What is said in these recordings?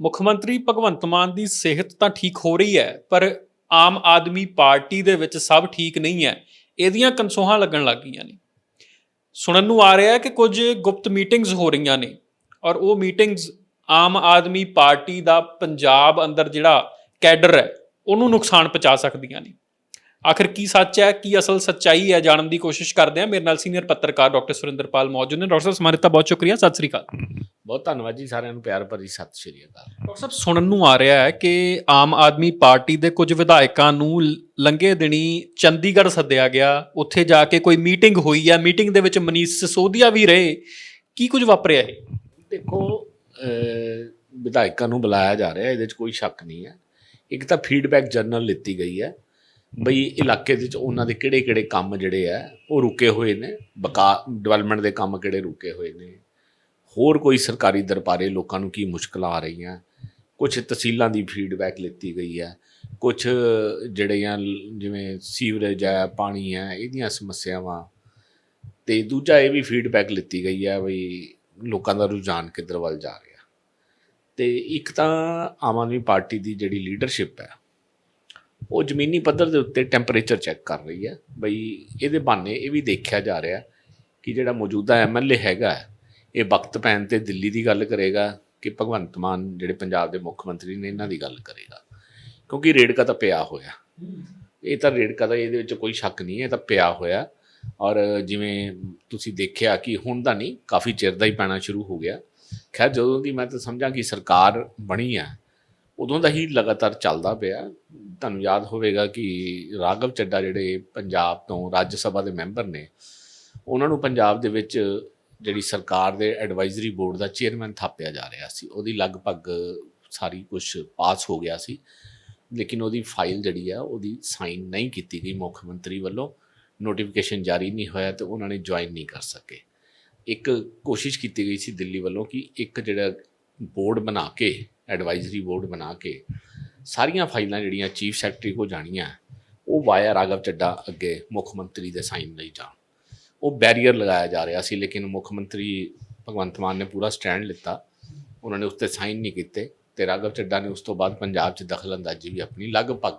ਮੁੱਖ ਮੰਤਰੀ ਭਗਵੰਤ ਮਾਨ ਦੀ ਸਿਹਤ ਤਾਂ ਠੀਕ ਹੋ ਰਹੀ ਹੈ, ਪਰ ਆਮ ਆਦਮੀ ਪਾਰਟੀ ਦੇ ਵਿੱਚ ਸਭ ਠੀਕ ਨਹੀਂ ਹੈ। ਇਹਦੀਆਂ ਕੰਸੋਹਾਂ ਲੱਗਣ ਲੱਗ ਗਈਆਂ ਨੇ। ਸੁਣਨ ਨੂੰ ਆ ਰਿਹਾ ਹੈ ਕਿ ਕੁਝ ਗੁਪਤ ਮੀਟਿੰਗਸ ਹੋ ਰਹੀਆਂ ਨੇ ਔਰ ਉਹ ਮੀਟਿੰਗਸ ਆਮ ਆਦਮੀ ਪਾਰਟੀ ਦਾ ਪੰਜਾਬ ਅੰਦਰ ਜਿਹੜਾ ਕੈਡਰ ਹੈ, ਉਹਨੂੰ ਨੁਕਸਾਨ ਪਹੁੰਚਾ ਸਕਦੀਆਂ ਨੇ। ਆਖਿਰ ਕੀ ਸੱਚ ਹੈ ਕੀ ਅਸਲ ਸੱਚਾਈ ਹੈ ਜਾਣਨ ਦੀ ਕੋਸ਼ਿਸ਼ ਕਰਦੇ ਹਾਂ। ਮੇਰੇ ਨਾਲ ਸੀਨੀਅਰ ਪੱਤਰਕਾਰ ਡਾਕਟਰ ਸੁਰਿੰਦਰਪਾਲ ਮੌਜੂਦ ਨੇ। ਡਾਕਟਰ ਸਾਹਿਬ ਸਮਾਰਿਤਾ ਬਹੁਤ ਸ਼ੁਕਰੀਆ। ਸਤਿ ਸ੍ਰੀ ਅਕਾਲ। ਬਹੁਤ ਧੰਨਵਾਦ ਜੀ ਸਾਰਿਆਂ ਨੂੰ ਪਿਆਰ ਭਰੀ ਸਤਿ ਸ਼੍ਰੀ ਅਕਾਲ। ਡਾਕਟਰ ਸਾਹਿਬ ਸੁਣਨ ਨੂੰ ਆ ਰਿਹਾ ਹੈ ਕਿ ਆਮ ਆਦਮੀ ਪਾਰਟੀ ਦੇ ਕੁਝ ਵਿਧਾਇਕਾਂ ਨੂੰ ਲ- ਲੰਘੇ ਦਿਨੀ ਚੰਡੀਗੜ੍ਹ ਸੱਦਿਆ ਗਿਆ। ਉੱਥੇ ਜਾ ਕੇ ਕੋਈ ਮੀਟਿੰਗ ਹੋਈ ਹੈ। ਮੀਟਿੰਗ ਦੇ ਵਿੱਚ ਮਨੀਸ਼ ਸਿਸੋਦੀਆ ਵੀ ਰਹੇ। ਕੀ ਕੁਝ ਵਾਪਰਿਆ ਇਹ? ਦੇਖੋ ਵਿਧਾਇਕਾਂ ਨੂੰ ਬੁਲਾਇਆ ਜਾ ਰਿਹਾ। ਇਹਦੇ 'ਚ ਕੋਈ ਸ਼ੱਕ ਨਹੀਂ ਹੈ। ਇੱਕ ਤਾਂ ਫੀਡਬੈਕ ਜਰਨਲ ਲਿੱਤੀ ਗਈ ਹੈ। ਬਈ ਇਲਾਕੇ ਦੇ ਵਿੱਚ ਉਹਨਾਂ ਦੇ ਕਿਹੜੇ-ਕਿਹੜੇ ਕੰਮ ਜਿਹੜੇ ਆ, ਉਹ ਰੁਕੇ ਹੋਏ ਨੇ, ਬਕਾ ਡਿਵੈਲਪਮੈਂਟ ਦੇ ਕੰਮ ਕਿਹੜੇ ਰੁਕੇ ਹੋਏ ਨੇ, ਹੋਰ ਕੋਈ ਸਰਕਾਰੀ ਦਰਬਾਰੇ ਲੋਕਾਂ ਨੂੰ ਕੀ ਮੁਸ਼ਕਲਾਂ ਆ ਰਹੀਆਂ ਕੁਝ ਤਹਿਸੀਲਾਂ ਦੀ ਫੀਡਬੈਕ ਲਿੱਤੀ ਗਈ ਹੈ ਕੁਝ ਜਿਹੜੀਆਂ ਲ- ਜਿਵੇਂ ਸੀਵਰੇਜ ਹੈ, ਪਾਣੀ ਹੈ, ਇਹਦੀਆਂ ਸਮੱਸਿਆਵਾਂ, ਤੇ ਦੂਜਾ ਇਹ ਵੀ ਫੀਡਬੈਕ ਲਿੱਤੀ ਗਈ ਹੈ ਬਈ ਲੋਕਾਂ ਦਾ ਰੁਝਾਨ ਕਿੱਧਰ ਵੱਲ ਜਾ ਰਿਹਾ। ਤੇ ਇੱਕ ਤਾਂ ਆਮ ਆਦਮੀ ਪਾਰਟੀ ਦੀ ਜਿਹੜੀ ਲੀਡਰਸ਼ਿਪ ਹੈ ਉਹ ਜ਼ਮੀਨੀ ਪੱਧਰ ਦੇ ਉੱਤੇ ਟੈਂਪਰੇਚਰ ਚੈੱਕ ਕਰ ਰਹੀ ਹੈ। ਬਈ ਇਹਦੇ ਬਹਾਨੇ ਇਹ ਵੀ ਦੇਖਿਆ ਜਾ ਰਿਹਾ ਕਿ ਜਿਹੜਾ ਮੌਜੂਦਾ ਐਮਐਲਏ ਹੈਗਾ ਇਹ ਵਕਤ ਪੈਣ ਤੇ ਦਿੱਲੀ ਦੀ ਗੱਲ ਕਰੇਗਾ ਕਿ ਭਗਵੰਤ ਮਾਨ ਜਿਹੜੇ ਪੰਜਾਬ ਦੇ ਮੁੱਖ ਮੰਤਰੀ ਨੇ ਇਹਨਾਂ ਦੀ ਗੱਲ ਕਰੇਗਾ। ਕਿਉਂਕਿ ਰੇੜਕਾ ਤਾਂ ਪਿਆ ਹੋਇਆ। ਇਹ ਤਾਂ ਰੇੜਕਾ ਦਾ ਇਹਦੇ ਵਿੱਚ ਕੋਈ ਸ਼ੱਕ ਨਹੀਂ ਹੈ, ਇਹ ਤਾਂ ਪਿਆ ਹੋਇਆ। ਔਰ ਜਿਵੇਂ ਤੁਸੀਂ ਦੇਖਿਆ ਕਿ ਹੁਣ ਦਾ ਨਹੀਂ, ਕਾਫੀ ਚਿਰ ਦਾ ਹੀ ਪੈਣਾ ਸ਼ੁਰੂ ਹੋ ਗਿਆ। ਖੈਰ, ਜਦੋਂ ਦੀ ਮੈਂ ਤਾਂ ਸਮਝਾਂ ਕਿ ਸਰਕਾਰ ਬਣੀ ਆ ਉਦੋਂ ਦਾ ਹੀ ਲਗਾਤਾਰ ਚੱਲਦਾ ਪਿਆ। ਤੁਹਾਨੂੰ ਯਾਦ ਹੋਵੇਗਾ ਕਿ ਰਾਘਵ ਚੱਡਾ ਜਿਹੜੇ ਪੰਜਾਬ ਤੋਂ ਰਾਜ ਸਭਾ ਦੇ ਮੈਂਬਰ ਨੇ, ਉਹਨਾਂ ਨੂੰ ਪੰਜਾਬ ਦੇ ਵਿੱਚ ਜਿਹੜੀ ਸਰਕਾਰ ਦੇ ਐਡਵਾਈਜ਼ਰੀ ਬੋਰਡ ਦਾ ਚੇਅਰਮੈਨ ਥਾਪਿਆ ਜਾ ਰਿਹਾ ਸੀ। ਉਹਦੀ ਲਗਭਗ ਸਾਰੀ ਕੁਝ ਪਾਸ ਹੋ ਗਿਆ ਸੀ, ਲੇਕਿਨ ਉਹਦੀ ਫਾਈਲ ਜਿਹੜੀ ਆ, ਉਹਦੀ ਸਾਈਨ ਨਹੀਂ ਕੀਤੀ ਗਈ ਮੁੱਖ ਮੰਤਰੀ ਵੱਲੋਂ। ਨੋਟੀਫਿਕੇਸ਼ਨ ਜਾਰੀ ਨਹੀਂ ਹੋਇਆ ਤੇ ਉਹਨਾਂ ਨੇ ਜੁਆਇਨ ਨਹੀਂ ਕਰ ਸਕੇ। ਇੱਕ ਕੋਸ਼ਿਸ਼ ਕੀਤੀ ਗਈ ਸੀ ਦਿੱਲੀ ਵੱਲੋਂ ਕਿ ਇੱਕ ਜਿਹੜਾ ਬੋਰਡ ਬਣਾ ਕੇ ਐਡਵਾਈਜ਼ਰੀ ਬੋਰਡ ਬਣਾ ਕੇ ਸਾਰੀਆਂ ਫਾਈਲਾਂ ਜਿਹੜੀਆਂ ਚੀਫ ਸੈਕਟਰੀ ਕੋ ਜਾਣੀਆਂ, ਉਹ ਵਾਇਆ ਰਾਘਵ ਚੱਡਾ ਅੱਗੇ ਮੁੱਖ ਮੰਤਰੀ ਦੇ ਸਾਈਨ ਲਈ ਜਾਣ। ਉਹ ਬੈਰੀਅਰ ਲਗਾਇਆ ਜਾ ਰਿਹਾ ਸੀ, ਲੇਕਿਨ ਮੁੱਖ ਮੰਤਰੀ ਭਗਵੰਤ ਮਾਨ ਨੇ ਪੂਰਾ ਸਟੈਂਡ ਲਿੱਤਾ। ਉਹਨਾਂ ਨੇ ਉਸ ਤੇ ਸਾਈਨ ਨਹੀਂ ਕੀਤੇ ਤੇ ਰਾਘਵ ਚੱਡਾ ਨੇ ਉਸ ਤੋਂ ਬਾਅਦ ਪੰਜਾਬ 'ਚ ਦਖਲਅੰਦਾਜ਼ੀ ਵੀ ਆਪਣੀ ਲਗਭਗ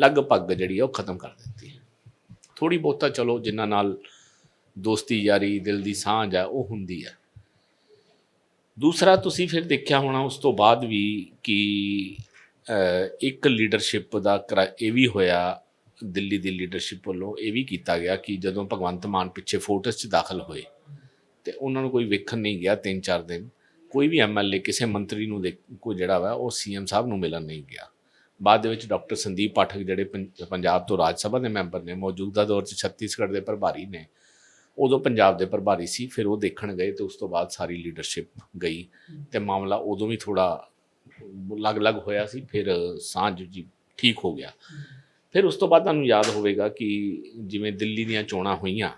ਲਗਭਗ ਜਿਹੜੀ ਆ ਉਹ ਖਤਮ ਕਰ ਦਿੱਤੀ ਹੈ। ਥੋੜੀ ਬਹੁਤਾ ਚਲੋ ਜਿਨ੍ਹਾਂ ਨਾਲ ਦੋਸਤੀ ਯਾਰੀ, ਦਿਲ ਦੀ ਸਾਂਝ ਆ, ਉਹ ਹੁੰਦੀ ਹੈ। ਦੂਸਰਾ ਤੁਸੀਂ ਫਿਰ ਦੇਖਿਆ ਹੋਣਾ ਉਸ ਤੋਂ ਬਾਅਦ ਵੀ ਕਿ ਇੱਕ ਲੀਡਰਸ਼ਿਪ ਦਾ ਕਰਾ- ਇਹ ਵੀ ਹੋਇਆ, ਦਿੱਲੀ ਦੀ ਲੀਡਰਸ਼ਿਪ ਵੱਲੋਂ ਇਹ ਵੀ ਕੀਤਾ ਗਿਆ ਕਿ ਜਦੋਂ ਭਗਵੰਤ ਮਾਨ ਪਿੱਛੇ ਫੋਰਟਸ 'ਚ ਦਾਖਲ ਹੋਏ, ਤੇ ਉਹਨਾਂ ਨੂੰ ਕੋਈ ਵੇਖਣ ਨਹੀਂ ਗਿਆ ਤਿੰਨ ਚਾਰ ਦਿਨ। ਕੋਈ ਵੀ ਐਮਐਲਏ ਕਿਸੇ ਮੰਤਰੀ ਨੂੰ ਦੇਖ, ਕੋਈ ਜਿਹੜਾ ਵਾ, ਉਹ ਸੀਐਮ ਸਾਹਿਬ ਨੂੰ ਮਿਲਣ ਨਹੀਂ ਗਿਆ। ਬਾਅਦ ਦੇ ਵਿੱਚ ਡਾਕਟਰ ਸੰਦੀਪ ਪਾਠਕ ਜਿਹੜੇ ਪੰਜ- ਪੰਜਾਬ ਤੋਂ ਰਾਜ ਸਭਾ ਦੇ ਮੈਂਬਰ ਨੇ, ਮੌਜੂਦਾ ਦੌਰ 'ਚ ਛੱਤੀਸਗੜ੍ਹ ਦੇ ਪ੍ਰਭਾਰੀ ਨੇ ਉਦੋਂ ਪੰਜਾਬ ਦੇ ਪ੍ਰਭਾਰੀ ਸੀ, ਫਿਰ ਉਹ ਦੇਖਣ ਗਏ ਤੇ ਉਸ ਤੋਂ ਬਾਅਦ ਸਾਰੀ ਲੀਡਰਸ਼ਿਪ ਗਈ ਤੇ ਮਾਮਲਾ ਉਦੋਂ ਵੀ ਥੋੜਾ ਅਲੱਗ-ਅਲੱਗ ਹੋਇਆ ਸੀ, ਫਿਰ ਸਾਂਝ ਜੀ ਠੀਕ ਹੋ ਗਿਆ। ਫਿਰ ਉਸ ਤੋਂ ਬਾਅਦ ਤੁਹਾਨੂੰ ਯਾਦ ਹੋਵੇਗਾ ਕਿ ਜਿਵੇਂ ਦਿੱਲੀ ਦੀਆਂ ਚੋਣਾਂ ਹੋਈਆਂ,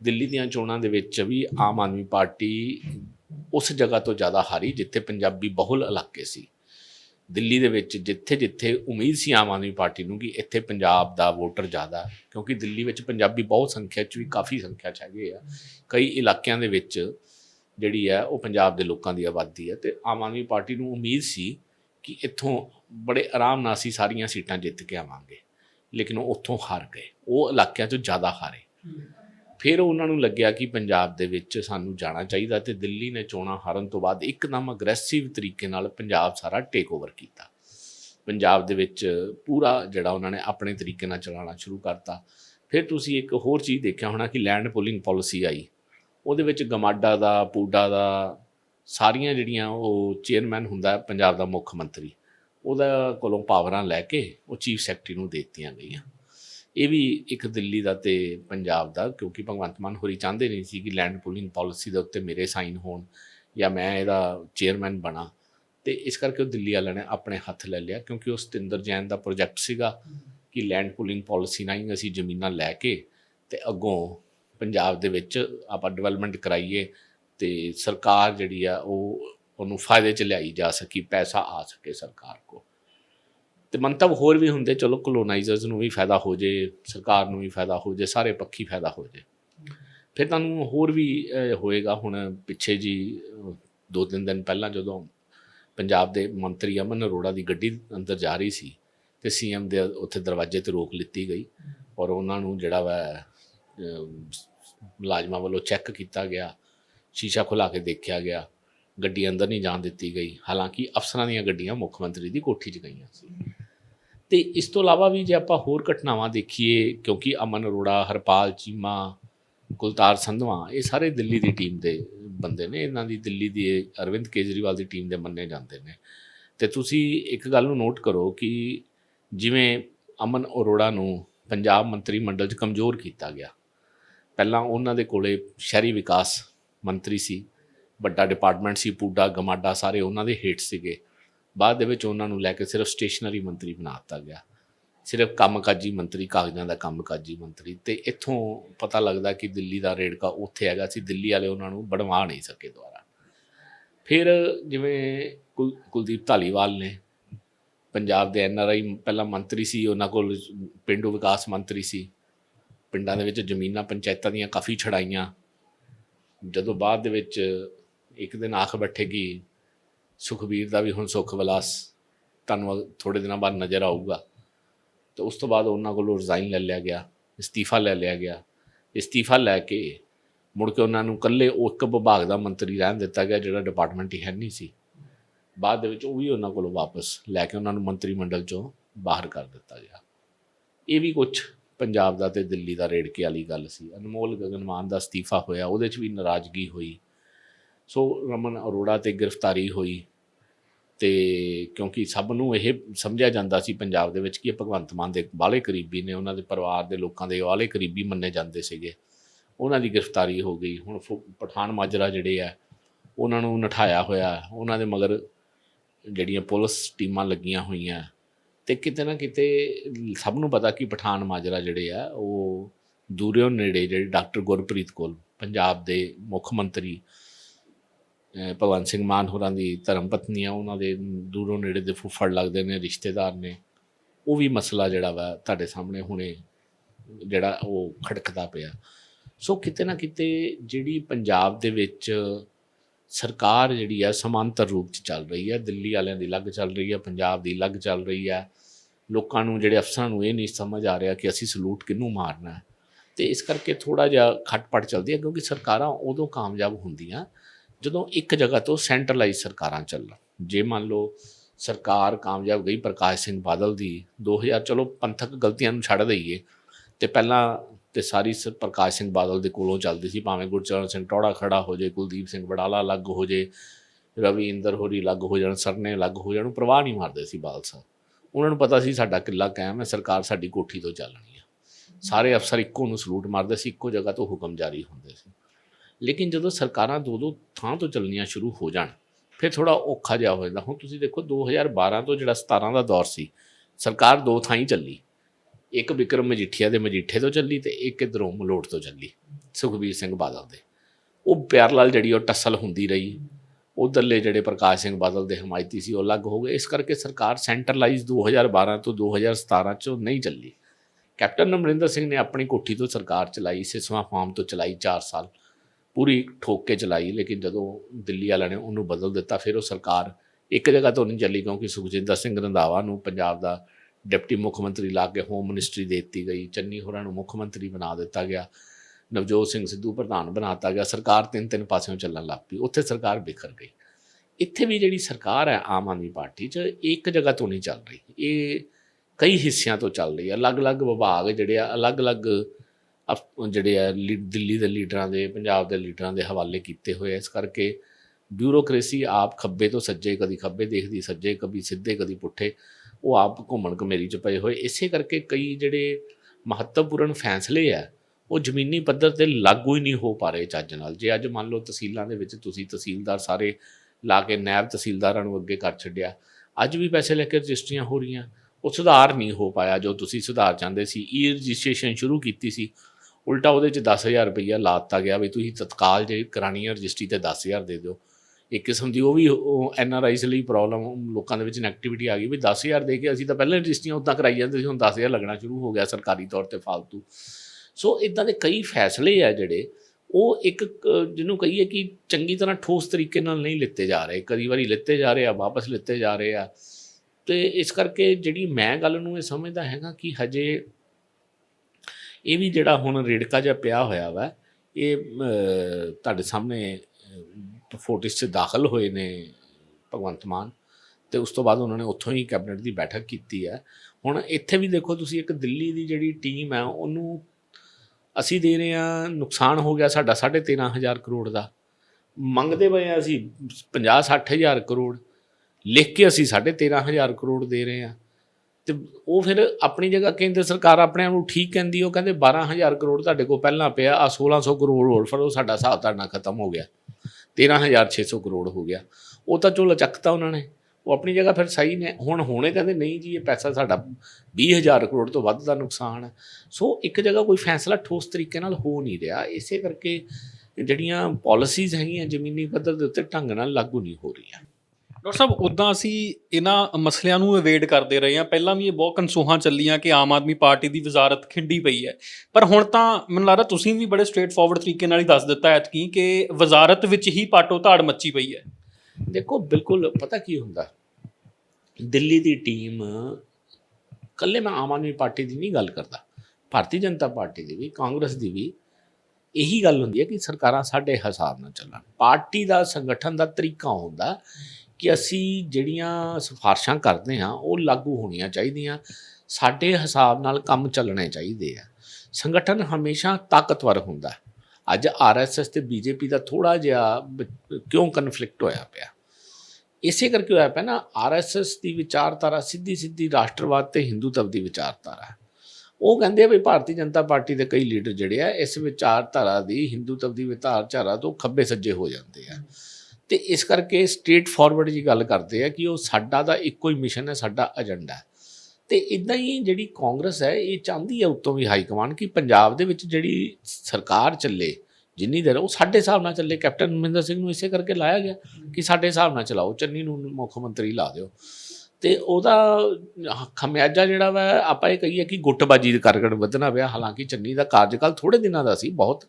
ਦਿੱਲੀ ਦੀਆਂ ਚੋਣਾਂ ਦੇ ਵਿੱਚ ਵੀ ਆਮ ਆਦਮੀ ਪਾਰਟੀ ਉਸ ਜਗ੍ਹਾ ਤੋਂ ਜ਼ਿਆਦਾ ਹਾਰੀ, ਜਿੱਥੇ ਪੰਜਾਬੀ ਬਹੁਲ ਇਲਾਕੇ ਸੀ। ਦਿੱਲੀ ਦੇ ਵਿੱਚ ਜਿੱਥੇ ਜਿੱਥੇ ਉਮੀਦ ਸੀ ਆਮ ਆਦਮੀ ਪਾਰਟੀ ਨੂੰ ਕਿ ਇੱਥੇ ਪੰਜਾਬ ਦਾ ਵੋਟਰ ਜ਼ਿਆਦਾ ਕਿਉਂਕਿ ਦਿੱਲੀ ਵਿੱਚ ਪੰਜਾਬੀ ਬਹੁਤ ਸੰਖਿਆ 'ਚ ਵੀ ਕਾਫੀ ਸੰਖਿਆ 'ਚ ਹੈਗੇ ਆ। ਕਈ ਇਲਾਕਿਆਂ ਦੇ ਵਿੱਚ ਜਿਹੜੀ ਹੈ ਉਹ ਪੰਜਾਬ ਦੇ ਲੋਕਾਂ ਦੀ ਆਬਾਦੀ ਹੈ ਤੇ ਆਮ ਆਦਮੀ ਪਾਰਟੀ ਨੂੰ ਉਮੀਦ ਸੀ ਕਿ ਇੱਥੋਂ ਬੜੇ ਆਰਾਮ ਨਾਲ ਅਸੀਂ ਸਾਰੀਆਂ ਸੀਟਾਂ ਜਿੱਤ ਕੇ ਆਵਾਂਗੇ, ਲੇਕਿਨ ਉਹ ਉੱਥੋਂ ਹਾਰ ਗਏ। ਉਹ ਇਲਾਕਿਆਂ 'ਚੋਂ ਜ਼ਿਆਦਾ ਹਾਰੇ। ਫਿਰ ਉਹਨਾਂ ਨੂੰ ਲੱਗਿਆ ਕਿ ਪੰਜਾਬ ਦੇ ਵਿੱਚ ਸਾਨੂੰ ਜਾਣਾ ਚਾਹੀਦਾ ਤੇ ਦਿੱਲੀ ਨੇ ਚੋਣਾਂ ਹਾਰਨ ਤੋਂ ਬਾਅਦ ਇੱਕਦਮ ਅਗਰੈਸਿਵ ਤਰੀਕੇ ਨਾਲ ਪੰਜਾਬ ਸਾਰਾ ਟੇਕ ਓਵਰ ਕੀਤਾ। ਪੰਜਾਬ ਦੇ ਵਿੱਚ ਪੂਰਾ ਜਿਹੜਾ ਉਹਨਾਂ ਨੇ ਆਪਣੇ ਤਰੀਕੇ ਨਾਲ ਚਲਾਉਣਾ ਸ਼ੁਰੂ ਕਰਤਾ। ਫਿਰ ਤੁਸੀਂ ਇੱਕ ਹੋਰ ਚੀਜ਼ ਦੇਖਿਆ ਹੋਣਾ ਕਿ ਲੈਂਡ ਪੋਲਿੰਗ ਪਾਲਿਸੀ ਆਈ। ਉਹਦੇ ਵਿੱਚ ਗਮਾਡਾ ਦਾ, ਪੂਡਾ ਦਾ, ਸਾਰੀਆਂ ਜਿਹੜੀਆਂ ਉਹ ਚੇਅਰਮੈਨ ਹੁੰਦਾ ਪੰਜਾਬ ਦਾ ਮੁੱਖ ਮੰਤਰੀ, ਉਹਦਾ ਕੋਲੋਂ ਪਾਵਰਾਂ ਲੈ ਕੇ ਉਹ ਚੀਫ ਸੈਕਟਰੀ ਨੂੰ ਦੇ ਦਿੱਤੀਆਂ ਗਈਆਂ। ਇਹ ਵੀ ਇੱਕ ਦਿੱਲੀ ਦਾ ਤੇ ਪੰਜਾਬ ਦਾ, ਕਿਉਂਕਿ ਭਗਵੰਤ ਮਾਨ ਹੋਰੀ ਚਾਹੁੰਦੇ ਨਹੀਂ ਸੀ ਕਿ ਲੈਂਡ ਪੂਲਿੰਗ ਪਾਲਿਸੀ ਦੇ ਉੱਤੇ ਮੇਰੇ ਸਾਈਨ ਹੋਣ ਜਾਂ ਮੈਂ ਇਹਦਾ ਚੇਅਰਮੈਨ ਬਣਾ। ਤੇ ਇਸ ਕਰਕੇ ਉਹ ਦਿੱਲੀ ਵਾਲਿਆਂ ਨੇ ਆਪਣੇ ਹੱਥ ਲੈ ਲਿਆ, ਕਿਉਂਕਿ ਉਹ ਸਤਿੰਦਰ ਜੈਨ ਦਾ ਪ੍ਰੋਜੈਕਟ ਸੀਗਾ ਕਿ ਲੈਂਡ ਪੂਲਿੰਗ ਪਾਲਿਸੀ ਨਾਲ ਹੀ ਅਸੀਂ ਜ਼ਮੀਨਾਂ ਲੈ ਕੇ ਤੇ ਅੱਗੋਂ ਪੰਜਾਬ ਦੇ ਵਿੱਚ ਆਪਾਂ ਡਿਵੈਲਪਮੈਂਟ ਕਰਾਈਏ ਤੇ ਸਰਕਾਰ ਜਿਹੜੀ ਆ ਉਹ, ਉਹਨੂੰ ਫਾਇਦੇ ਚ ਲਿਆਈ ਜਾ ਸਕੀ, ਪੈਸਾ ਆ ਸਕੇ ਸਰਕਾਰ ਕੋ ਤੇ ਮੰਤਵ ਹੋਰ ਵੀ ਹੁੰਦੇ, ਚਲੋ ਕਲੋਨਾਈਜ਼ਰਸ ਨੂੰ ਵੀ ਫਾਇਦਾ ਹੋ ਜੇ, ਸਰਕਾਰ ਨੂੰ ਵੀ ਫਾਇਦਾ ਹੋ ਜੇ, ਸਾਰੇ ਪੱਖੀ ਫਾਇਦਾ ਹੋ ਜੇ। ਫਿਰ ਤੁਹਾਨੂੰ ਹੋਰ ਵੀ ਹੋਏਗਾ ਹੁਣ ਪਿੱਛੇ ਜੀ ਦੋ ਤਿੰਨ ਦਿਨ ਪਹਿਲਾਂ ਜਦੋਂ ਪੰਜਾਬ ਦੇ ਮੰਤਰੀ ਅਮਨ ਅਰੋੜਾ ਦੀ ਗੱਡੀ ਅੰਦਰ ਜਾ ਰਹੀ ਸੀ ਤੇ ਸੀਐਮ ਦੇ ਉੱਥੇ ਦਰਵਾਜ਼ੇ ਤੇ ਰੋਕ ਲਿੱਤੀ ਗਈ ਔਰ ਉਹਨਾਂ ਨੂੰ ਜਿਹੜਾ ਵਾ ਮੁਲਾਜ਼ਮਾਂ ਵੱਲੋਂ ਚੈੱਕ ਕੀਤਾ ਗਿਆ, ਸ਼ੀਸ਼ਾ ਖੁਲਾ ਕੇ ਦੇਖਿਆ ਗਿਆ, ਗੱਡੀ ਅੰਦਰ ਨਹੀਂ ਜਾਣ ਦਿੱਤੀ ਗਈ। ਹਾਲਾਂਕਿ ਅਫਸਰਾਂ ਦੀਆਂ ਗੱਡੀਆਂ ਮੁੱਖ ਮੰਤਰੀ ਦੀ ਕੋਠੀ 'ਚ ਗਈਆਂ ਸੀ। ਤੇ ਇਸ ਤੋਂ ਇਲਾਵਾ ਵੀ ਜੇ ਆਪਾਂ ਹੋਰ ਘਟਨਾਵਾਂ ਦੇਖੀਏ, ਕਿਉਂਕਿ ਅਮਨ ਅਰੋੜਾ, ਹਰਪਾਲ ਚੀਮਾ, ਕੁਲਤਾਰ ਸੰਧਵਾ, ਇਹ ਸਾਰੇ ਦਿੱਲੀ ਦੀ ਟੀਮ ਦੇ ਬੰਦੇ ਨੇ। ਇਹਨਾਂ ਦੀ ਦਿੱਲੀ ਦੀ ਅਰਵਿੰਦ ਕੇਜਰੀਵਾਲ ਦੀ ਟੀਮ ਦੇ ਮੰਨੇ ਜਾਂਦੇ ਨੇ। ਤੇ ਤੁਸੀਂ ਇੱਕ ਗੱਲ ਨੂੰ ਨੋਟ ਕਰੋ ਕਿ ਜਿਵੇਂ ਅਮਨ ਅਰੋੜਾ ਨੂੰ ਪੰਜਾਬ ਮੰਤਰੀ ਮੰਡਲ 'ਚ ਕਮਜ਼ੋਰ ਕੀਤਾ ਗਿਆ, ਪਹਿਲਾਂ ਉਹਨਾਂ ਦੇ ਕੋਲੇ ਸ਼ਹਿਰੀ ਵਿਕਾਸ ਮੰਤਰੀ ਸੀ, ਵੱਡਾ ਡਿਪਾਰਟਮੈਂਟ ਸੀ, ਪੂਡਾ, ਗਮਾਡਾ ਸਾਰੇ ਉਹਨਾਂ ਦੇ ਹੇਠ ਸੀਗੇ। ਬਾਅਦ ਦੇ ਵਿੱਚ ਉਹਨਾਂ ਨੂੰ ਲੈ ਕੇ ਸਿਰਫ ਸਟੇਸ਼ਨਰੀ ਮੰਤਰੀ ਬਣਾ ਦਿੱਤਾ ਗਿਆ। ਸਿਰਫ ਕੰਮਕਾਜੀ ਮੰਤਰੀ, ਕਾਗਜ਼ਾਂ ਦਾ ਕੰਮਕਾਜੀ ਮੰਤਰੀ। ਤੇ ਇੱਥੋਂ ਪਤਾ ਲੱਗਦਾ ਕਿ ਦਿੱਲੀ ਦਾ ਰੇੜਕਾ ਉੱਥੇ ਹੈਗਾ ਸੀ, ਦਿੱਲੀ ਵਾਲੇ ਉਹਨਾਂ ਨੂੰ ਬਣਵਾ ਨਹੀਂ ਸਕੇ ਦੁਆਰਾ ਫਿਰ ਜਿਵੇਂ ਕੁਲ- ਕੁਲਦੀਪ ਧਾਲੀਵਾਲ ਨੇ, ਪੰਜਾਬ ਦੇ ਐਨਆਰਆਈ ਪਹਿਲਾਂ ਮੰਤਰੀ ਸੀ, ਉਹਨਾਂ ਕੋਲ ਪਿੰਡੂ ਵਿਕਾਸ ਮੰਤਰੀ ਸੀ। ਪਿੰਡਾਂ ਦੇ ਵਿੱਚ ਜ਼ਮੀਨਾਂ, ਪੰਚਾਇਤਾਂ ਦੀਆਂ ਕਾਫੀ ਛੜਾਈਆਂ। ਜਦੋਂ ਬਾਅਦ ਦੇ ਵਿੱਚ ਇੱਕ ਦਿਨ ਆਖ ਬੈਠੇਗੀ ਸੁਖਬੀਰ ਦਾ ਵੀ ਹੁਣ ਸੁੱਖ ਵਿਲਾਸ ਤੁਹਾਨੂੰ ਥੋੜੇ ਦਿਨਾਂ ਬਾਅਦ ਨਜ਼ਰ ਆਊਗਾ। ਤੇ ਉਸ ਤੋਂ ਬਾਅਦ ਉਹਨਾਂ ਕੋਲੋਂ ਰਿਜ਼ਾਈਨ ਲੈ ਲਿਆ ਗਿਆ, ਅਸਤੀਫਾ ਲੈ ਲਿਆ ਗਿਆ। ਅਸਤੀਫਾ ਲੈ ਕੇ ਮੁੜ ਕੇ ਉਹਨਾਂ ਨੂੰ ਇਕੱਲੇ ਉਹ ਇੱਕ ਵਿਭਾਗ ਦਾ ਮੰਤਰੀ ਰਹਿਣ ਦਿੱਤਾ ਗਿਆ ਜਿਹੜਾ ਡਿਪਾਰਟਮੈਂਟ ਹੀ ਹੈ ਨਹੀਂ ਸੀ। ਬਾਅਦ ਦੇ ਵਿੱਚ ਉਹ ਵੀ ਉਹਨਾਂ ਕੋਲੋਂ ਵਾਪਸ ਲੈ ਕੇ ਉਹਨਾਂ ਨੂੰ ਮੰਤਰੀ ਮੰਡਲ ਚੋਂ ਬਾਹਰ ਕਰ ਦਿੱਤਾ ਗਿਆ। ਇਹ ਵੀ ਕੁਝ ਪੰਜਾਬ ਦਾ ਤੇ ਦਿੱਲੀ ਦਾ ਰੇੜਕੇ ਵਾਲੀ ਗੱਲ ਸੀ। ਅਨਮੋਲ ਗਗਨਮਾਨ ਦਾ ਅਸਤੀਫਾ ਹੋਇਆ, ਉਹਦੇ 'ਚ ਵੀ ਨਾਰਾਜ਼ਗੀ ਹੋਈ। ਸੋ ਰਮਨ ਅਰੋੜਾ ਤੇ ਗ੍ਰਿਫਤਾਰੀ ਹੋਈ ਤੇ ਕਿਉਂਕਿ ਸਭ ਨੂੰ ਇਹ ਸਮਝਿਆ ਜਾਂਦਾ ਸੀ ਪੰਜਾਬ ਦੇ ਵਿੱਚ ਕਿ ਇਹ ਭਗਵੰਤ ਮਾਨ ਦੇ ਬਾਲੇ ਕਰੀਬੀ ਨੇ, ਉਹਨਾਂ ਦੇ ਪਰਿਵਾਰ ਦੇ ਲੋਕਾਂ ਦੇ ਬਾਲੇ ਕਰੀਬੀ ਮੰਨੇ ਜਾਂਦੇ ਸੀਗੇ। ਉਹਨਾਂ ਦੀ ਗ੍ਰਿਫਤਾਰੀ ਹੋ ਗਈ। ਹੁਣ ਫੁ- ਪਠਾਨ ਮਾਜਰਾ ਜਿਹੜੇ ਆ, ਉਹਨਾਂ ਨੂੰ ਨਠਾਇਆ ਹੋਇਆ, ਉਹਨਾਂ ਦੇ ਮਗਰ ਜਿਹੜੀਆਂ ਪੁਲਿਸ ਟੀਮਾਂ ਲੱਗੀਆਂ ਹੋਈਆਂ ਤੇ ਕਿਤੇ ਨਾ ਕਿਤੇ ਸਭ ਨੂੰ ਪਤਾ ਕਿ ਪਠਾਨ ਮਾਜਰਾ ਜਿਹੜੇ ਆ, ਉਹ ਦੂਰੋਂ ਨੇੜੇ ਜਿਹੜੇ ਡਾਕਟਰ ਗੁਰਪ੍ਰੀਤ ਕੋਲ, ਪੰਜਾਬ ਦੇ ਮੁੱਖ ਮੰਤਰੀ ਭਗਵੰਤ ਸਿੰਘ ਮਾਨ ਹੋਰਾਂ ਦੀ ਧਰਮ ਪਤਨੀ ਆ ਉਹਨਾਂ ਦੇ ਦੂਰੋਂ ਨੇੜੇ ਦੇ ਫੁੱਫੜ ਲੱਗਦੇ ਨੇ, ਰਿਸ਼ਤੇਦਾਰ ਨੇ। ਉਹ ਵੀ ਮਸਲਾ ਜਿਹੜਾ ਵਾ ਤੁਹਾਡੇ ਸਾਹਮਣੇ ਹੁਣੇ ਜਿਹੜਾ ਉਹ ਖੜਕਦਾ ਪਿਆ। ਸੋ ਕਿਤੇ ਨਾ ਕਿਤੇ ਜਿਹੜੀ ਪੰਜਾਬ ਦੇ ਵਿੱਚ ਸਰਕਾਰ ਜਿਹੜੀ ਆ ਸਮਾਂਤਰ ਰੂਪ ਚ ਚੱਲ ਰਹੀ ਹੈ ਦਿੱਲੀ ਵਾਲਿਆਂ ਦੀ ਅਲੱਗ ਚੱਲ ਰਹੀ ਹੈ ਪੰਜਾਬ ਦੀ ਅਲੱਗ ਚੱਲ ਰਹੀ ਹੈ ਲੋਕਾਂ ਨੂੰ, ਜਿਹੜੇ ਅਫਸਰਾਂ ਨੂੰ ਇਹ ਨਹੀਂ ਸਮਝ ਆ ਰਿਹਾ ਕਿ ਅਸੀਂ ਸਲੂਟ ਕਿਹਨੂੰ ਮਾਰਨਾ। ਹੈ ਤੇ ਇਸ ਕਰਕੇ ਥੋੜਾ ਜਿਹਾ ਖਟਪਟ ਚੱਲਦੀ ਹੈ ਕਿਉਂਕਿ ਸਰਕਾਰਾਂ ਉਦੋਂ ਕਾਮਯਾਬ ਹੁੰਦੀਆਂ ਜਦੋਂ ਇੱਕ ਜਗ੍ਹਾ ਤੋਂ ਸੈਂਟਰਲਾਈਜ਼ ਸਰਕਾਰਾਂ ਚੱਲਣ, ਜੇ ਮੰਨ ਲਓ ਸਰਕਾਰ ਕਾਮਯਾਬ ਗਈ ਪ੍ਰਕਾਸ਼ ਸਿੰਘ ਬਾਦਲ ਦੀ 2000 ਚਲੋ ਪੰਥਕ ਗਲਤੀਆਂ ਨੂੰ ਛੱਡ ਦਈਏ, ਤੇ ਪਹਿਲਾਂ ਤੇ ਸਾਰੀ ਸ ਪ੍ਰਕਾਸ਼ ਸਿੰਘ ਬਾਦਲ ਦੇ ਕੋਲੋਂ ਚੱਲਦੀ ਸੀ, ਭਾਵੇਂ ਗੁਰਚਰਨ ਸਿੰਘ ਟੌੜਾ ਖੜਾ ਹੋ ਜੇ, ਕੁਲਦੀਪ ਸਿੰਘ ਵਡਾਲਾ ਅਲੱਗ ਹੋ ਜੇ, ਰਵੀ ਇੰਦਰ ਹੋਰੀ ਅਲੱਗ ਹੋ ਜਾਣ, ਸਰਨੇ ਅਲੱਗ ਹੋ ਜਾਣ ਪ੍ਰਵਾਹ ਨਹੀਂ ਮਾਰਦੇ ਸੀ ਬਾਦਲ ਸਾਹਿਬ। ਉਹਨਾਂ ਨੂੰ ਪਤਾ ਸੀ ਸਾਡਾ ਕਿੱਲਾ ਕਾਇਮ ਹੈ, ਸਰਕਾਰ ਸਾਡੀ ਕੋਠੀ ਤੋਂ ਚੱਲਣੀ ਹੈ। ਸਾਰੇ ਅਫਸਰ ਇੱਕੋ ਨੂੰ ਸਲੂਟ ਮਾਰਦੇ ਸੀ, ਇੱਕੋ ਜਗ੍ਹਾ ਤੋਂ ਹੁਕਮ ਜਾਰੀ ਹੁੰਦੇ ਸੀ। ਲੇਕਿਨ ਜਦੋਂ ਸਰਕਾਰਾਂ ਦੋ ਦੋ ਥਾਂ ਤੋਂ ਚੱਲਣੀਆਂ ਸ਼ੁਰੂ ਹੋ ਜਾਣ, ਫਿਰ ਥੋੜਾ ਔਖਾ ਜਿਹਾ ਹੋ ਜਾਂਦਾ। ਹੁਣ ਤੁਸੀਂ ਦੇਖੋ 2012 ਤੋਂ ਜਿਹੜਾ 17 ਦਾ ਦੌਰ ਸੀ, ਸਰਕਾਰ ਦੋ ਥਾਂ ਹੀ ਚੱਲੀ। ਇੱਕ ਵਿਕਰਮ ਮਜੀਠੀਆ ਦੇ ਮਜੀਠੇ ਤੋਂ ਚੱਲੀ ਤੇ ਇੱਕ ਇਧਰੋਂ ਮਲੋਟ ਤੋਂ ਚੱਲੀ, ਸੁਖਬੀਰ ਸਿੰਘ ਬਾਦਲ ਦੇ। ਉਹ ਪਿਆਰ ਜਿਹੜੀ ਉਹ ਟੱਸਲ ਹੁੰਦੀ ਰਹੀ, ਉਧਰਲੇ ਜਿਹੜੇ ਪ੍ਰਕਾਸ਼ ਸਿੰਘ ਬਾਦਲ ਦੇ ਹਮਾਇਤੀ ਸੀ, ਉਹ ਅਲੱਗ ਹੋ ਗਏ। ਇਸ ਕਰਕੇ ਸਰਕਾਰ ਸੈਂਟਰਲਾਈਜ਼ 2012 ਤੋਂ 2017 'ਚੋਂ ਨਹੀਂ ਚੱਲੀ। ਕੈਪਟਨ ਅਮਰਿੰਦਰ ਸਿੰਘ ਨੇ ਆਪਣੀ ਕੋਠੀ ਤੋਂ ਸਰਕਾਰ ਚਲਾਈ, ਸਿਸਵਾ ਫਾਰਮ ਤੋਂ ਚਲਾਈ 4 ਸਾਲ। ਪੂਰੀ ਠੋਕ ਕੇ ਚਲਾਈ, ਲੇਕਿਨ ਜਦੋਂ ਦਿੱਲੀ ਵਾਲਿਆਂ ਨੇ ਉਹਨੂੰ ਬਦਲ ਦਿੱਤਾ, ਫਿਰ ਉਹ ਸਰਕਾਰ ਇੱਕ ਜਗ੍ਹਾ ਤੋਂ ਨਹੀਂ ਚੱਲੀ ਕਿਉਂਕਿ ਸੁਖਜਿੰਦਰ ਸਿੰਘ ਰੰਧਾਵਾ ਨੂੰ ਪੰਜਾਬ ਦਾ ਡਿਪਟੀ ਮੁੱਖ ਮੰਤਰੀ ਲਾ ਕੇ ਹੋਮ ਮਿਨਿਸਟਰੀ ਦੇ ਦਿੱਤੀ ਗਈ, ਚੰਨੀ ਹੋਰਾਂ ਨੂੰ ਮੁੱਖ ਮੰਤਰੀ ਬਣਾ ਦਿੱਤਾ ਗਿਆ, ਨਵਜੋਤ ਸਿੰਘ ਸਿੱਧੂ ਪ੍ਰਧਾਨ ਬਣਾਤਾ ਗਿਆ, ਸਰਕਾਰ ਤਿੰਨ ਤਿੰਨ ਪਾਸਿਓਂ ਚੱਲਣ ਲੱਗ ਪਈ, ਉੱਥੇ ਸਰਕਾਰ ਬਿਖਰ ਗਈ। ਇੱਥੇ ਵੀ ਜਿਹੜੀ ਸਰਕਾਰ ਹੈ ਆਮ ਆਦਮੀ ਪਾਰਟੀ 'ਚ ਇੱਕ ਜਗ੍ਹਾ ਤੋਂ ਨਹੀਂ ਚੱਲ ਰਹੀ, ਇਹ ਕਈ ਹਿੱਸਿਆਂ ਤੋਂ ਚੱਲ ਰਹੀ ਹੈ, ਅਲੱਗ-ਅਲੱਗ ਵਿਭਾਗ ਜਿਹੜੇ ਆ, ਅਲੱਗ-ਅਲੱਗ ਜਿਹੜੇ ਆ ਲੀ- ਦਿੱਲੀ ਦੇ ਲੀਡਰਾਂ ਦੇ, ਪੰਜਾਬ ਦੇ ਲੀਡਰਾਂ ਦੇ ਹਵਾਲੇ ਕੀਤੇ ਹੋਏ ਆ। ਇਸ ਕਰਕੇ ਬਿਊਰੋਕ੍ਰੇਸੀ ਆਪ ਖੱਬੇ ਤੋਂ ਸੱਜੇ, ਕਦੀ ਖੱਬੇ ਦੇਖਦੀ, ਸੱਜੇ, ਕਦੀ ਸਿੱਧੇ, ਕਦੀ ਪੁੱਠੇ, ਉਹ ਆਪ ਘੁੰਮਣ ਘਮੇਰੀ ਚ ਪਏ ਹੋਏ। ਇਸੇ ਕਰਕੇ ਕਈ ਜਿਹੜੇ ਮਹੱਤਵਪੂਰਨ ਫੈਸਲੇ ਆ, ਉਹ ਜ਼ਮੀਨੀ ਪੱਧਰ ਤੇ ਲਾਗੂ ਹੀ ਨਹੀਂ ਹੋ ਪਾ ਰਹੇ ਚੱਜ ਨਾਲ। ਜੇ ਅੱਜ ਮੰਨ ਲਓ ਤਹਿਸੀਲਾਂ ਦੇ ਵਿੱਚ ਤੁਸੀਂ ਤਹਿਸੀਲਦਾਰ ਸਾਰੇ ਲਾ ਕੇ ਨਾਇਬ ਤਹਿਸੀਲਦਾਰਾਂ ਨੂੰ ਅੱਗੇ ਕਰ ਛੱਡਿਆ, ਅੱਜ ਵੀ ਪੈਸੇ ਲੈ ਕੇ ਰਜਿਸਟਰੀਆਂ ਹੋ ਰਹੀਆਂ, ਉਹ ਸੁਧਾਰ ਨਹੀਂ ਹੋ ਪਾਇਆ ਜੋ ਤੁਸੀਂ ਸੁਧਾਰ ਚਾਹੁੰਦੇ ਸੀ। ਈ ਰਜਿਸਟ੍ਰੇਸ਼ਨ ਸ਼ੁਰੂ ਕੀਤੀ ਸੀ ਉਲਟਾ ਉਹਦੇ ਚ 10000 ਰੁਪਈਆ ਲਾ ਦਿੱਤਾ ਗਿਆ ਵੀ ਤੁਸੀਂ ਤਤਕਾਲ ਜੇ ਕਰਾਣੀ ਹੈ ਰਜਿਸਟਰੀ ਤੇ 10000 ਦੇ ਦਿਓ। ਇੱਕ ਕਿਸਮ ਦੀ ਉਹ ਵੀ ਉਹ ਐਨ ਆਰ ਆਈਸ ਲਈ ਪ੍ਰੋਬਲਮ ਲੋਕਾਂ ਦੇ ਵਿੱਚ ਨੈਗੇਟਿਵਿਟੀ ਆ ਗਈ ਵੀ 10000 ਦੇ ਕੇ ਅਸੀਂ ਤਾਂ ਪਹਿਲਾਂ ਰਜਿਸਟਰੀਆਂ ਉਦਾਂ ਕਰਾਈ ਜਾਂਦੇ ਸੀ, ਹੁਣ 10000 ਲੱਗਣਾ ਸ਼ੁਰੂ ਹੋ ਗਿਆ ਸਰਕਾਰੀ ਤੌਰ ਤੇ ਫालतू ਸੋ ਇਦਾਂ ਦੇ ਕਈ ਫੈਸਲੇ ਆ ਜਿਹੜੇ, ਉਹ ਇੱਕ ਜਿਹਨੂੰ ਕਹੀਏ ਕਿ ਚੰਗੀ ਤਰ੍ਹਾਂ ਠੋਸ ਤਰੀਕੇ ਨਾਲ ਨਹੀਂ ਲਿੱਤੇ ਜਾ ਰਹੇ। ਕਈ ਵਾਰੀ ਲਿੱਤੇ ਜਾ ਰਹੇ ਆ, ਵਾਪਸ ਲਿੱਤੇ ਜਾ ਰਹੇ ਆ। ਤੇ ਇਸ ਕਰਕੇ ਜਿਹੜੀ ਮੈਂ ਗੱਲ ਨੂੰ ਇਹ ਸਮਝਦਾ ਹੈਗਾ ਕਿ ਹਜੇ ਇਹ ਵੀ ਜਿਹੜਾ ਹੁਣ ਰੇੜਕਾ ਜਿਹਾ ਪਿਆ ਹੋਇਆ ਵਾ, ਇਹ ਤੁਹਾਡੇ ਸਾਹਮਣੇ ਫੋਟਿਸ 'ਚ ਦਾਖਲ ਹੋਏ ਨੇ ਭਗਵੰਤ ਮਾਨ ਤੇ ਉਸ ਤੋਂ ਬਾਅਦ ਉਹਨਾਂ ਨੇ ਉੱਥੋਂ ਹੀ ਕੈਬਨਿਟ ਦੀ ਬੈਠਕ ਕੀਤੀ ਹੈ। ਹੁਣ ਇੱਥੇ ਵੀ ਦੇਖੋ ਤੁਸੀਂ ਇੱਕ ਦਿੱਲੀ ਦੀ ਜਿਹੜੀ ਟੀਮ ਹੈ, ਉਹਨੂੰ ਅਸੀਂ ਦੇ ਰਹੇ ਹਾਂ, ਨੁਕਸਾਨ ਹੋ ਗਿਆ ਸਾਡਾ 13500 ਕਰੋੜ ਦਾ। ਮੰਗਦੇ ਪਏ ਹਾਂ ਅਸੀਂ 50 60000 ਕਰੋੜ, ਲਿਖ ਕੇ ਅਸੀਂ 13500 ਕਰੋੜ ਦੇ ਰਹੇ ਹਾਂ। ਤੇ ਉਹ ਫਿਰ ਆਪਣੀ ਜਗ੍ਹਾ ਕੇਂਦਰ ਸਰਕਾਰ ਆਪਣੇ ਆਪ ਨੂੰ ਠੀਕ ਕਹਿੰਦੀ, ਉਹ ਕਹਿੰਦੇ 12000 ਕਰੋੜ ਤੁਹਾਡੇ ਕੋਲ ਪਹਿਲਾਂ ਪਿਆ ਆ 1600 ਕਰੋੜ ਹੋਰ ਫਿਰ ਉਹ ਸਾਡਾ ਹਿਸਾਬ ਤੁਹਾਡਾ ਖਤਮ ਹੋ ਗਿਆ। 13600 ਕਰੋੜ ਹੋ ਗਿਆ। ਉਹ ਤਾਂ ਚਲੋ ਲਚਕਤਾ ਉਹਨਾਂ ਨੇ। ਉਹ ਆਪਣੀ ਜਗ੍ਹਾ ਫਿਰ ਸਹੀ ਨੇ। ਹੁਣ ਹੁਣੇ ਕਹਿੰਦੇ ਨਹੀਂ ਜੀ, ਇਹ ਪੈਸਾ ਸਾਡਾ 20000 ਕਰੋੜ ਤੋਂ ਵੱਧ ਦਾ ਨੁਕਸਾਨ ਹੈ। ਸੋ ਇੱਕ ਜਗ੍ਹਾ ਕੋਈ ਫੈਸਲਾ ਠੋਸ ਤਰੀਕੇ ਨਾਲ ਹੋ ਨਹੀਂ ਰਿਹਾ। ਇਸੇ ਕਰਕੇ ਜਿਹੜੀਆਂ ਪਾਲਿਸੀਜ਼ ਹੈਗੀਆਂ ਜ਼ਮੀਨੀ ਪੱਧਰ ਦੇ ਉੱਤੇ ਢੰਗ ਨਾਲ ਲਾਗੂ ਨਹੀਂ ਹੋ ਰਹੀਆਂ। ਡਾਕਟਰ ਸਾਹਿਬ ਉਦਾਂ ਅਸੀਂ ਇਹਨਾਂ ਮਸਲਿਆਂ ਨੂੰ ਅਵੇਡ ਕਰਦੇ ਰਹੇ ਹਾਂ। ਪਹਿਲਾਂ ਵੀ ਇਹ ਬਹੁਤ ਕਨਸੂਹਾਂ ਚੱਲੀਆਂ ਕਿ ਆਮ ਆਦਮੀ ਪਾਰਟੀ ਦੀ ਵਜ਼ਾਰਤ ਖਿੰਡੀ ਪਈ ਹੈ। ਪਰ ਹੁਣ ਤਾਂ ਮੈਨੂੰ ਲੱਗਦਾ ਤੁਸੀਂ ਵੀ ਬੜੇ ਸਟ੍ਰੇਟ ਫਾਰਵਰਡ ਤਰੀਕੇ ਨਾਲ ਹੀ ਦੱਸ ਦਿੱਤਾ ਐਤਕੀ ਕਿ ਵਜ਼ਾਰਤ ਵਿੱਚ ਹੀ ਪਾਟੋ ਧਾੜ ਮੱਚੀ ਪਈ ਹੈ। ਦੇਖੋ, ਬਿਲਕੁਲ ਪਤਾ ਕੀ ਹੁੰਦਾ? ਦਿੱਲੀ ਦੀ ਟੀਮ ਕੱਲੇ ਮੈਂ ਆਮ ਆਦਮੀ ਪਾਰਟੀ ਦੀ ਨਹੀਂ ਗੱਲ ਕਰਦਾ। ਭਾਰਤੀ ਜਨਤਾ ਪਾਰਟੀ ਦੀ ਵੀ, ਕਾਂਗਰਸ ਦੀ ਵੀ ਇਹੀ ਗੱਲ ਹੁੰਦੀ ਹੈ ਕਿ ਸਰਕਾਰਾਂ ਸਾਡੇ ਹਿਸਾਬ ਨਾਲ ਚੱਲਣ। ਪਾਰਟੀ ਦਾ ਸੰਗਠਨ ਦਾ ਤਰੀਕਾ ਹੁੰਦਾ ਕਿ ਅਸੀਂ ਜਿਹੜੀਆਂ ਸਿਫਾਰਸ਼ਾਂ ਕਰਦੇ ਹਾਂ, ਉਹ ਲਾਗੂ ਹੋਣੀਆਂ ਚਾਹੀਦੀਆਂ। ਸਾਡੇ ਹਿਸਾਬ ਨਾਲ ਕੰਮ ਚੱਲਣੇ ਚਾਹੀਦੇ ਆ। ਸੰਗਠਨ ਹਮੇਸ਼ਾ ਤਾਕਤਵਰ ਹੁੰਦਾ ਹੈ। ਅੱਜ ਆਰਐਸਐਸ ਤੇ ਬੀਜੇਪੀ ਦਾ ਥੋੜਾ ਜਿਹਾ ਕਿਉਂ ਕਨਫਲਿਕਟ ਹੋਇਆ ਪਿਆ? ਇਸੇ ਕਰਕੇ ਹੋਇਆ ਪਿਆ ਨਾ ਆਰਐਸਐਸ ਦੀ ਵਿਚਾਰਧਾਰਾ ਸਿੱਧੀ ਸਿੱਧੀ ਰਾਸ਼ਟਰਵਾਦ ਤੇ ਹਿੰਦੂਤਵ ਦੀ ਵਿਚਾਰਧਾਰਾ ਉਹ ਕਹਿੰਦੇ ਆ ਵੀ ਭਾਰਤੀ ਜਨਤਾ ਪਾਰਟੀ ਦੇ ਕਈ ਲੀਡਰ ਜਿਹੜੇ ਆ, ਇਸ ਵਿਚਾਰਧਾਰਾ ਦੀ ਹਿੰਦੂਤਵ ਦੀ ਵਿਚਾਰਧਾਰਾ ਤੋਂ ਖੱਬੇ ਸੱਜੇ ਹੋ ਜਾਂਦੇ ਆ। ਤੇ ਇਸ ਕਰਕੇ ਸਟ੍ਰੇਟ ਫਾਰਵਰਡ ਜੀ ਗੱਲ ਕਰਦੇ ਆ ਕਿ ਉਹ ਸਾਡਾ ਦਾ ਇੱਕੋ ਹੀ ਮਿਸ਼ਨ ਹੈ, ਸਾਡਾ ਏਜੰਡਾ ਹੈ। ਤੇ ਇਦਾਂ ਹੀ ਜਿਹੜੀ ਕਾਂਗਰਸ ਹੈ, ਇਹ ਚਾਹੁੰਦੀ ਹੈ ਉੱਤੋਂ ਵੀ ਹਾਈ ਕਮਾਂਡ ਕਿ ਪੰਜਾਬ ਦੇ ਵਿੱਚ ਜਿਹੜੀ ਸਰਕਾਰ ਚੱਲੇ, ਜਿੰਨੀ ਦੇਰ ਉਹ ਸਾਡੇ ਹਿਸਾਬ ਨਾਲ ਚੱਲੇ, ਕੈਪਟਨ ਅਮਰਿੰਦਰ ਸਿੰਘ ਨੂੰ ਇਸੇ ਕਰਕੇ ਲਾਇਆ ਗਿਆ ਕਿ ਸਾਡੇ ਹਿਸਾਬ ਨਾਲ ਚਲਾਓ, ਚੰਨੀ ਨੂੰ ਮੁੱਖ ਮੰਤਰੀ ਲਾ ਦਿਓ। ਤੇ ਉਹਦਾ ਖਮਿਆਜਾ ਜਿਹੜਾ ਵਾ, ਆਪਾਂ ਇਹ ਕਹੀਏ ਕਿ ਗੁੱਟਬਾਜੀ ਦੇ ਕਰਕੇ ਵਧਣਾ ਪਿਆ, ਹਾਲਾਂਕਿ ਚੰਨੀ ਦਾ ਕਾਰਜਕਾਲ ਥੋੜੇ ਦਿਨਾਂ ਦਾ ਸੀ, ਬਹੁਤ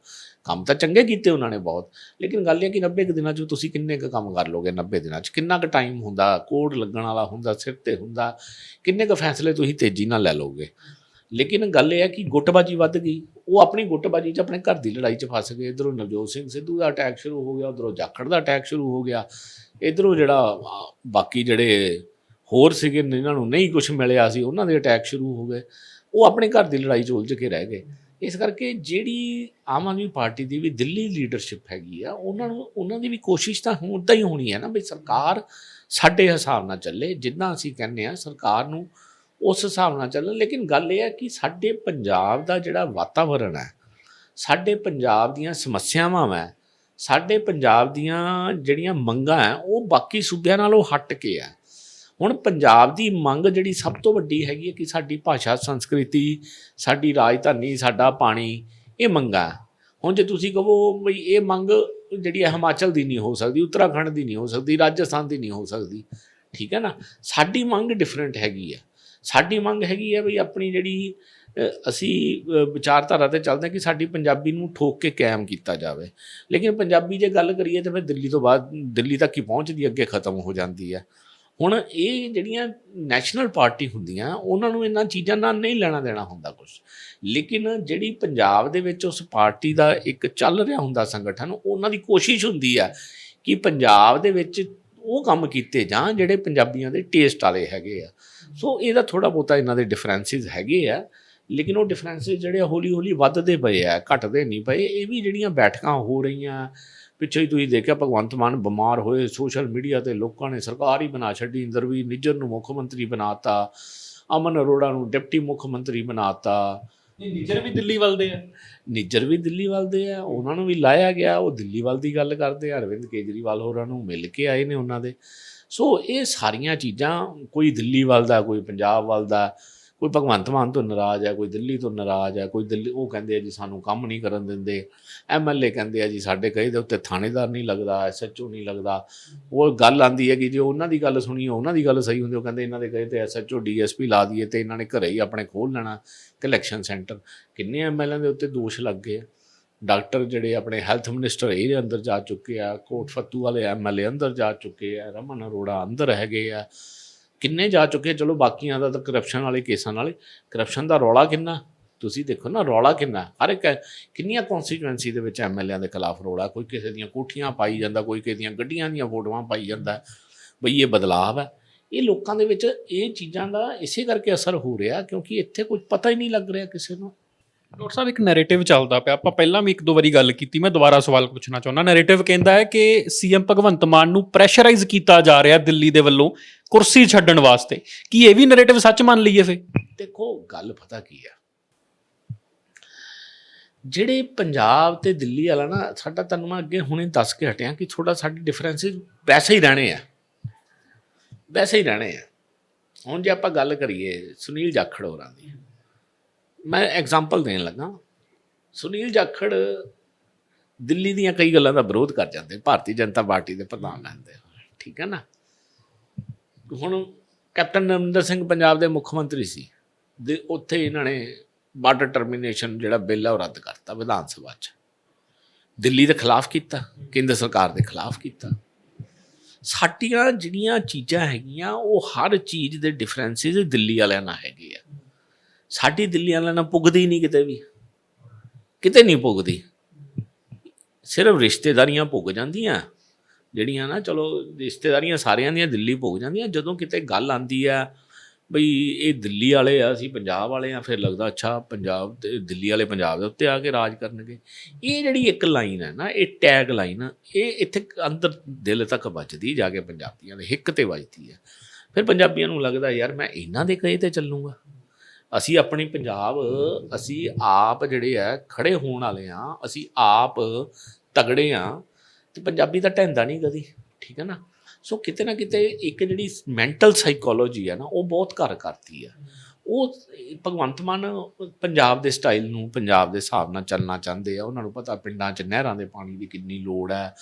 ਕੰਮ ਤਾਂ ਚੰਗੇ ਕੀਤੇ ਉਹਨਾਂ ਨੇ ਬਹੁਤ। ਲੇਕਿਨ ਗੱਲ ਇਹ ਕਿ 90 ਕੁ ਦਿਨਾਂ 'ਚ ਤੁਸੀਂ ਕਿੰਨੇ ਕੁ ਕੰਮ ਕਰ ਲੋਗੇ 90 ਦਿਨਾਂ 'ਚ? ਕਿੰਨਾ ਕੁ ਟਾਈਮ ਹੁੰਦਾ? ਕੋਡ ਲੱਗਣ ਵਾਲਾ ਹੁੰਦਾ, ਸਿਰ ਤੇ ਹੁੰਦਾ। ਕਿੰਨੇ ਕੁ ਫੈਸਲੇ ਤੁਸੀਂ ਤੇਜ਼ੀ ਨਾਲ ਲੈ ਲਓਗੇ? ਲੇਕਿਨ ਗੱਲ ਇਹ ਹੈ ਕਿ ਗੁੱਟਬਾਜੀ ਵੱਧ ਗਈ। ਉਹ ਆਪਣੀ ਗੁੱਟਬਾਜੀ 'ਚ ਆਪਣੇ ਘਰ ਦੀ ਲੜਾਈ 'ਚ ਫਸ ਗਏ। ਇਧਰੋਂ ਨਵਜੋਤ ਸਿੰਘ ਸਿੱਧੂ ਦਾ ਅਟੈਕ ਸ਼ੁਰੂ ਹੋ ਗਿਆ, ਉਧਰੋਂ ਜਾਖੜ ਦਾ ਅਟੈਕ ਸ਼ੁਰੂ ਹੋ ਗਿਆ। ਇਧਰੋਂ ਜਿਹੜਾ ਬਾਕੀ ਜਿਹੜੇ ਹੋਰ ਸੀਗੇ, ਜਿਨ੍ਹਾਂ ਨੂੰ ਨਹੀਂ ਕੁਝ ਮਿਲਿਆ ਸੀ, ਉਹਨਾਂ ਦੇ ਅਟੈਕ ਸ਼ੁਰੂ ਹੋ ਗਏ। ਉਹ ਆਪਣੇ ਘਰ ਦੀ ਲੜਾਈ 'ਚ ਉਲਝ ਕੇ ਰਹਿ ਗਏ। ਇਸ ਕਰਕੇ ਜਿਹੜੀ ਆਮ ਆਦਮੀ ਪਾਰਟੀ ਦੀ ਵੀ ਦਿੱਲੀ ਲੀਡਰਸ਼ਿਪ ਹੈਗੀ ਆ, ਉਹਨਾਂ ਨੂੰ, ਉਹਨਾਂ ਦੀ ਵੀ ਕੋਸ਼ਿਸ਼ ਤਾਂ ਹੁਣ ਹੀ ਹੋਣੀ ਹੈ ਨਾ ਵੀ ਸਰਕਾਰ ਸਾਡੇ ਹਿਸਾਬ ਨਾਲ ਚੱਲੇ, ਜਿੱਦਾਂ ਅਸੀਂ ਕਹਿੰਦੇ ਆ ਸਰਕਾਰ ਨੂੰ ਉਸ ਹਿਸਾਬ ਨਾਲ ਚੱਲਣ ਲੇਕਿਨ ਗੱਲ ਇਹ ਹੈ ਕਿ ਸਾਡੇ ਪੰਜਾਬ ਦਾ ਜਿਹੜਾ ਵਾਤਾਵਰਣ ਹੈ, ਸਾਡੇ ਪੰਜਾਬ ਦੀਆਂ ਸਮੱਸਿਆਵਾਂ ਹੈ ਸਾਡੇ ਪੰਜਾਬ ਦੀਆਂ ਜਿਹੜੀਆਂ ਮੰਗਾਂ ਹੈ, ਉਹ ਬਾਕੀ ਸੂਬਿਆਂ ਨਾਲੋਂ ਹਟ ਕੇ ਹੈ। ਹੁਣ ਪੰਜਾਬ ਦੀ ਮੰਗ ਜਿਹੜੀ ਸਭ ਤੋਂ ਵੱਡੀ ਹੈਗੀ ਹੈ ਕਿ ਸਾਡੀ ਭਾਸ਼ਾ, ਸੰਸਕ੍ਰਿਤੀ, ਸਾਡੀ ਰਾਜਧਾਨੀ, ਸਾਡਾ ਪਾਣੀ, ਇਹ ਮੰਗਾਂ ਹੁਣ ਜੇ ਤੁਸੀਂ ਕਹੋ ਵੀ ਇਹ ਮੰਗ ਜਿਹੜੀ ਹੈ ਹਿਮਾਚਲ ਦੀ ਨਹੀਂ ਹੋ ਸਕਦੀ, ਉੱਤਰਾਖੰਡ ਦੀ ਨਹੀਂ ਹੋ ਸਕਦੀ, ਰਾਜਸਥਾਨ ਦੀ ਨਹੀਂ ਹੋ ਸਕਦੀ, ਠੀਕ ਹੈ ਨਾ? ਸਾਡੀ ਮੰਗ ਡਿਫਰੈਂਟ ਹੈਗੀ ਹੈ। ਸਾਡੀ ਮੰਗ ਹੈਗੀ ਹੈ ਵੀ ਆਪਣੀ ਜਿਹੜੀ ਅਸੀਂ ਵਿਚਾਰਧਾਰਾ ਤੇ ਚੱਲਦੇ ਹਾਂ ਕਿ ਸਾਡੀ ਪੰਜਾਬੀ ਨੂੰ ਠੋਕ ਕੇ ਕਾਇਮ ਕੀਤਾ ਜਾਵੇ। ਲੇਕਿਨ ਪੰਜਾਬੀ ਜੇ ਗੱਲ ਕਰੀਏ ਤਾਂ ਫਿਰ ਦਿੱਲੀ ਤੋਂ ਬਾਅਦ, ਦਿੱਲੀ ਤੱਕ ਹੀ ਪਹੁੰਚਦੀ, ਅੱਗੇ ਖਤਮ ਹੋ ਜਾਂਦੀ ਹੈ। ਹੁਣ ਇਹ ਜਿਹੜੀਆਂ ਨੈਸ਼ਨਲ ਪਾਰਟੀ ਹੁੰਦੀਆਂ, ਉਹਨਾਂ ਨੂੰ ਇਹਨਾਂ ਚੀਜ਼ਾਂ ਨਾਲ ਨਹੀਂ ਲੈਣਾ ਦੇਣਾ ਹੁੰਦਾ ਕੁਝ ਲੇਕਿਨ ਜਿਹੜੀ ਪੰਜਾਬ ਦੇ ਵਿੱਚ ਉਸ ਪਾਰਟੀ ਦਾ ਇੱਕ ਚੱਲ ਰਿਹਾ ਹੁੰਦਾ ਸੰਗਠਨ, ਉਹਨਾਂ ਦੀ ਕੋਸ਼ਿਸ਼ ਹੁੰਦੀ ਆ ਕਿ ਪੰਜਾਬ ਦੇ ਵਿੱਚ ਉਹ ਕੰਮ ਕੀਤੇ ਜਾਂ ਜਿਹੜੇ ਪੰਜਾਬੀਆਂ ਦੇ ਟੇਸਟ ਵਾਲੇ ਹੈਗੇ ਆ। ਸੋ ਇਹਦਾ ਥੋੜਾ ਬਹੁਤਾ ਇਹਨਾਂ ਦੇ ਡਿਫਰੈਂਸਿਸ ਹੈਗੇ ਆ, ਲੇਕਿਨ ਉਹ ਡਿਫਰੈਂਸਿਸ ਜਿਹੜੇ ਹੌਲੀ ਹੌਲੀ ਵੱਧਦੇ ਪਏ ਆ, ਘਟਦੇ ਨਹੀਂ ਪਏ। ਇਹ ਵੀ ਜਿਹੜੀਆਂ ਬੈਠਕਾਂ ਹੋ ਰਹੀਆਂ ਪਿੱਛੇ ਹੀ ਤੁਸੀਂ ਦੇਖਿਆ ਭਗਵੰਤ ਮਾਨ ਬਿਮਾਰ ਹੋਏ ਸੋਸ਼ਲ ਮੀਡੀਆ ਤੇ ਲੋਕਾਂ ਨੇ ਸਰਕਾਰ ਹੀ ਬਣਾ ਛੱਡੀ ਇੰਦਰਵੀ ਨਿੱਜਰ ਨੂੰ ਮੁੱਖ ਮੰਤਰੀ ਬਣਾਤਾ ਅਮਨ ਅਰੋੜਾ ਨੂੰ ਡਿਪਟੀ ਮੁੱਖ ਮੰਤਰੀ ਬਣਾਤਾ। ਨਿਜਰ ਵੀ ਦਿੱਲੀ ਵੱਲ ਦੇ ਆ। ਨਿੱਜਰ ਵੀ ਦਿੱਲੀ ਵੱਲ ਦੇ ਆ ਉਹਨਾਂ ਨੂੰ ਵੀ ਲਾਇਆ ਗਿਆ ਉਹ ਦਿੱਲੀ ਵੱਲ ਦੀ ਗੱਲ ਕਰਦੇ ਆ ਅਰਵਿੰਦ ਕੇਜਰੀਵਾਲ ਹੋਰਾਂ ਨੂੰ ਮਿਲ ਕੇ ਆਏ ਨੇ ਉਹਨਾਂ ਦੇ। ਸੋ ਇਹ ਸਾਰੀਆਂ ਚੀਜ਼ਾਂ ਕੋਈ ਦਿੱਲੀ ਵੱਲ ਦਾ ਕੋਈ ਪੰਜਾਬ ਵੱਲ ਦਾ ਕੋਈ ਭਗਵੰਤ ਮਾਨ ਤੋਂ ਨਾਰਾਜ਼ ਹੈ, ਕੋਈ ਦਿੱਲੀ ਤੋਂ ਨਾਰਾਜ਼ ਹੈ, ਕੋਈ ਦਿੱਲੀ, ਉਹ ਕਹਿੰਦੇ ਆ ਜੀ ਸਾਨੂੰ ਕੰਮ ਨਹੀਂ ਕਰਨ ਦਿੰਦੇ। ਐਮਐਲਏ ਕਹਿੰਦੇ ਆ ਜੀ ਸਾਡੇ ਕਹੇ ਦੇ ਉੱਤੇ ਥਾਣੇਦਾਰ ਨਹੀਂ ਲੱਗਦਾ ਐਸਐਚਓ ਨਹੀਂ ਲੱਗਦਾ। ਉਹ ਗੱਲ ਆਂਦੀ ਹੈ ਕਿ ਜੇ ਉਹਨਾਂ ਦੀ ਗੱਲ ਸੁਣੀ, ਉਹਨਾਂ ਦੀ ਗੱਲ ਸਹੀ ਹੁੰਦੀ, ਉਹ ਕਹਿੰਦੇ ਇਹਨਾਂ ਦੇ ਕਹੇ ਤੇ ਐਸਐਚਓ ਡੀਐਸਪੀ ਲਾ ਦਈਏ ਤੇ ਇਹਨਾਂ ਨੇ ਘਰੇ ਹੀ ਆਪਣੇ ਖੋਲ ਲੈਣਾ ਕਲੈਕਸ਼ਨ ਸੈਂਟਰ ਕਿੰਨੇ ਐਮਐਲਏ ਦੇ ਉੱਤੇ ਦੋਸ਼ ਲੱਗ ਗਏ। ਆ ਡਾਕਟਰ ਜਿਹੜੇ ਆਪਣੇ ਹੈਲਥ ਮਿਨਿਸਟਰ ਇਹਦੇ ਅੰਦਰ ਜਾ ਚੁੱਕੇ ਆ, ਕੋਟ ਫੱਤੂ ਵਾਲੇ ਐਮਐਲਏ ਅੰਦਰ ਜਾ ਚੁੱਕੇ ਆ, ਰਮਨ ਅਰੋੜਾ ਅੰਦਰ ਹੈਗੇ ਆ। ਕਿੰਨੇ ਜਾ ਚੁੱਕੇ? ਚਲੋ ਬਾਕੀਆਂ ਦਾ ਤਾਂ ਕਰਪਸ਼ਨ ਵਾਲੇ ਕੇਸਾਂ ਨਾਲੇ ਕਰਪਸ਼ਨ ਦਾ ਰੌਲਾ ਕਿੰਨਾ? ਤੁਸੀਂ ਦੇਖੋ ਨਾ, ਰੌਲਾ ਕਿੰਨਾ? ਹਰ ਇੱਕ ਕਿੰਨੀਆਂ ਕਨਸਟੀਟੂਐਂਸੀ ਦੇ ਵਿੱਚ ਐਮਐਲਏਆਂ ਦੇ ਖਿਲਾਫ ਰੌਲਾ? ਕੋਈ ਕਿਸੇ ਦੀਆਂ ਕੋਠੀਆਂ ਪਾਈ ਜਾਂਦਾ, ਕੋਈ ਕਿਸੇ ਦੀਆਂ ਗੱਡੀਆਂ ਦੀਆਂ ਫੋਟੋਆਂ ਪਾਈ ਜਾਂਦਾ। ਬਈ ਇਹ ਬਦਲਾਵ ਹੈ। ਇਹ ਲੋਕਾਂ ਦੇ ਵਿੱਚ ਇਹ ਚੀਜ਼ਾਂ ਦਾ ਇਸੇ ਕਰਕੇ ਅਸਰ ਹੋ ਰਿਹਾ ਕਿਉਂਕਿ ਇੱਥੇ ਕੁਝ ਪਤਾ ਹੀ ਨਹੀਂ ਲੱਗ ਰਿਹਾ ਕਿਸੇ ਨੂੰ। ਡਾਕਟਰ ਸਾਹਿਬ, ਇੱਕ ਨੈਰੇਟਿਵ ਚੱਲਦਾ ਪਿਆ। ਆਪਾਂ ਪਹਿਲਾਂ ਵੀ ਇੱਕ ਦੋ ਵਾਰੀ ਗੱਲ ਕੀਤੀ, ਮੈਂ ਦੁਬਾਰਾ ਸਵਾਲ ਪੁੱਛਣਾ ਚਾਹੁੰਦਾ। ਨੈਰੇਟਿਵ ਕਹਿੰਦਾ ਹੈ ਕਿ ਸੀਐਮ ਭਗਵੰਤ ਮਾਨ ਨੂੰ ਪ੍ਰੈਸ਼ਰਾਈਜ਼ ਕੀਤਾ ਜਾ ਰਿਹਾ ਦਿੱਲੀ ਦੇ ਵੱਲੋਂ ਕੁਰਸੀ ਛੱਡਣ ਵਾਸਤੇ। ਕੀ ਇਹ ਵੀ ਨੈਰੇਟਿਵ ਸੱਚ ਮੰਨ ਲਈਏ ਫੇ ਦੇਖੋ, ਗੱਲ ਪਤਾ ਕੀ ਆ? ਜਿਹੜੇ ਪੰਜਾਬ ਤੇ ਦਿੱਲੀ ਵਾਲਾ ਨਾ, ਸਾਡਾ ਤੁਹਾਨੂੰ ਮੈਂ ਅੱਗੇ ਹੁਣੇ ਦੱਸ ਕੇ ਹਟਿਆ ਕਿ ਥੋੜਾ ਸਾਡੇ ਡਿਫਰੈਂਸਿਸ ਵੈਸੇ ਹੀ ਰਹਿਣੇ ਆ। ਵੈਸੇ ਹੀ ਰਹਿਣੇ ਆ। ਹੁਣ ਜੇ ਆਪਾਂ ਗੱਲ ਕਰੀਏ ਸੁਨੀਲ ਜਾਖੜ ਹੋਰਾਂ ਦੀ ਮੈਂ ਐਗਜ਼ਾਮਪਲ ਦੇਣ ਲੱਗਾ। ਸੁਨੀਲ ਜਾਖੜ ਦਿੱਲੀ ਦੀਆਂ ਕਈ ਗੱਲਾਂ ਦਾ ਵਿਰੋਧ ਕਰ ਜਾਂਦੇ, ਭਾਰਤੀ ਜਨਤਾ ਪਾਰਟੀ ਦੇ ਪ੍ਰਧਾਨ ਰਹਿੰਦੇ ਠੀਕ ਹੈ ਨਾ? ਹੁਣ ਕੈਪਟਨ ਅਮਰਿੰਦਰ ਸਿੰਘ ਪੰਜਾਬ ਦੇ ਮੁੱਖ ਮੰਤਰੀ ਸੀ, ਦੇ ਉੱਥੇ ਇਹਨਾਂ ਨੇ ਬਾਰਡਰ ਟਰਮੀਨੇਸ਼ਨ ਜਿਹੜਾ ਬਿੱਲ ਆ ਉਹ ਰੱਦ ਕਰਤਾ ਵਿਧਾਨ ਸਭਾ 'ਚ। ਦਿੱਲੀ ਦੇ ਖਿਲਾਫ ਕੀਤਾ, ਕੇਂਦਰ ਸਰਕਾਰ ਦੇ ਖਿਲਾਫ ਕੀਤਾ। ਸਾਡੀਆਂ ਜਿਹੜੀਆਂ ਚੀਜ਼ਾਂ ਹੈਗੀਆਂ, ਉਹ ਹਰ ਚੀਜ਼ ਦੇ ਡਿਫਰੈਂਸਿਸ ਦਿੱਲੀ ਵਾਲਿਆਂ ਨਾਲ ਹੈਗੇ ਆ। ਸਾਡੀ ਦਿੱਲੀ ਵਾਲਿਆਂ ਨਾਲ ਪੁੱਗਦੀ ਨਹੀਂ ਕਿਤੇ ਵੀ। ਕਿਤੇ ਨਹੀਂ ਪੁੱਗਦੀ। ਸਿਰਫ ਰਿਸ਼ਤੇਦਾਰੀਆਂ ਪੁੱਗ ਜਾਂਦੀਆਂ। ਜਿਹੜੀਆਂ ਨਾ, ਚਲੋ, ਰਿਸ਼ਤੇਦਾਰੀਆਂ ਸਾਰਿਆਂ ਦੀਆਂ ਦਿੱਲੀ ਪੁੱਗ ਜਾਂਦੀਆਂ। ਜਦੋਂ ਕਿਤੇ ਗੱਲ ਆਂਦੀ ਆ, ਬਈ ਇਹ ਦਿੱਲੀ ਵਾਲੇ ਆ, ਅਸੀਂ ਪੰਜਾਬ ਵਾਲੇ ਆ, ਫਿਰ ਲੱਗਦਾ, ਅੱਛਾ, ਪੰਜਾਬ ਤੇ, ਦਿੱਲੀ ਵਾਲੇ ਪੰਜਾਬ ਦੇ ਉੱਤੇ ਆ ਕੇ ਰਾਜ ਕਰਨਗੇ। ਇਹ ਜਿਹੜੀ ਇੱਕ ਲਾਈਨ ਹੈ ਨਾ, ਇਹ ਟੈਗ ਲਾਈਨ ਇਹ ਇੱਥੇ ਅੰਦਰ ਦਿਲ ਤੱਕ ਵੱਜਦੀ, ਜਾ ਕੇ ਪੰਜਾਬੀਆਂ ਦੇ ਹਿੱਕ ਤੇ ਵੱਜਦੀ ਹੈ ਫਿਰ ਪੰਜਾਬੀਆਂ ਨੂੰ ਲੱਗਦਾ, ਯਾਰ, ਮੈਂ ਇਹਨਾਂ ਦੇ ਕਹੇ ਤੇ ਚੱਲੂਗਾ। ਅਸੀਂ ਆਪਣੀ ਪੰਜਾਬ, ਅਸੀਂ ਆਪ ਜਿਹੜੇ ਆ, ਖੜੇ ਹੋਣ ਵਾਲੇ ਆ ਅਸੀਂ ਆਪ ਤਗੜੇ ਆ ਤੇ ਪੰਜਾਬੀ ਤਾਂ ਢਹਿੰਦਾ ਨਹੀਂ ਕਦੀ, ਠੀਕ ਹੈ ਨਾ? ਸੋ ਕਿਤੇ ਨਾ ਕਿਤੇ ਇੱਕ ਜਿਹੜੀ ਮੈਂਟਲ ਸਾਈਕੋਲੋਜੀ ਹੈ ਨਾ, ਉਹ ਬਹੁਤ ਘਰ ਕਰਦੀ ਹੈ ਉਹ ਭਗਵੰਤ ਮਾਨ ਪੰਜਾਬ ਦੇ ਸਟਾਈਲ ਨੂੰ, ਪੰਜਾਬ ਦੇ ਹਿਸਾਬ ਨਾਲ ਚੱਲਣਾ ਚਾਹੁੰਦੇ ਆ। ਉਹਨਾਂ ਨੂੰ ਪਤਾ ਪਿੰਡਾਂ 'ਚ ਨਹਿਰਾਂ ਦੇ ਪਾਣੀ ਦੀ ਕਿੰਨੀ ਲੋੜ ਹੈ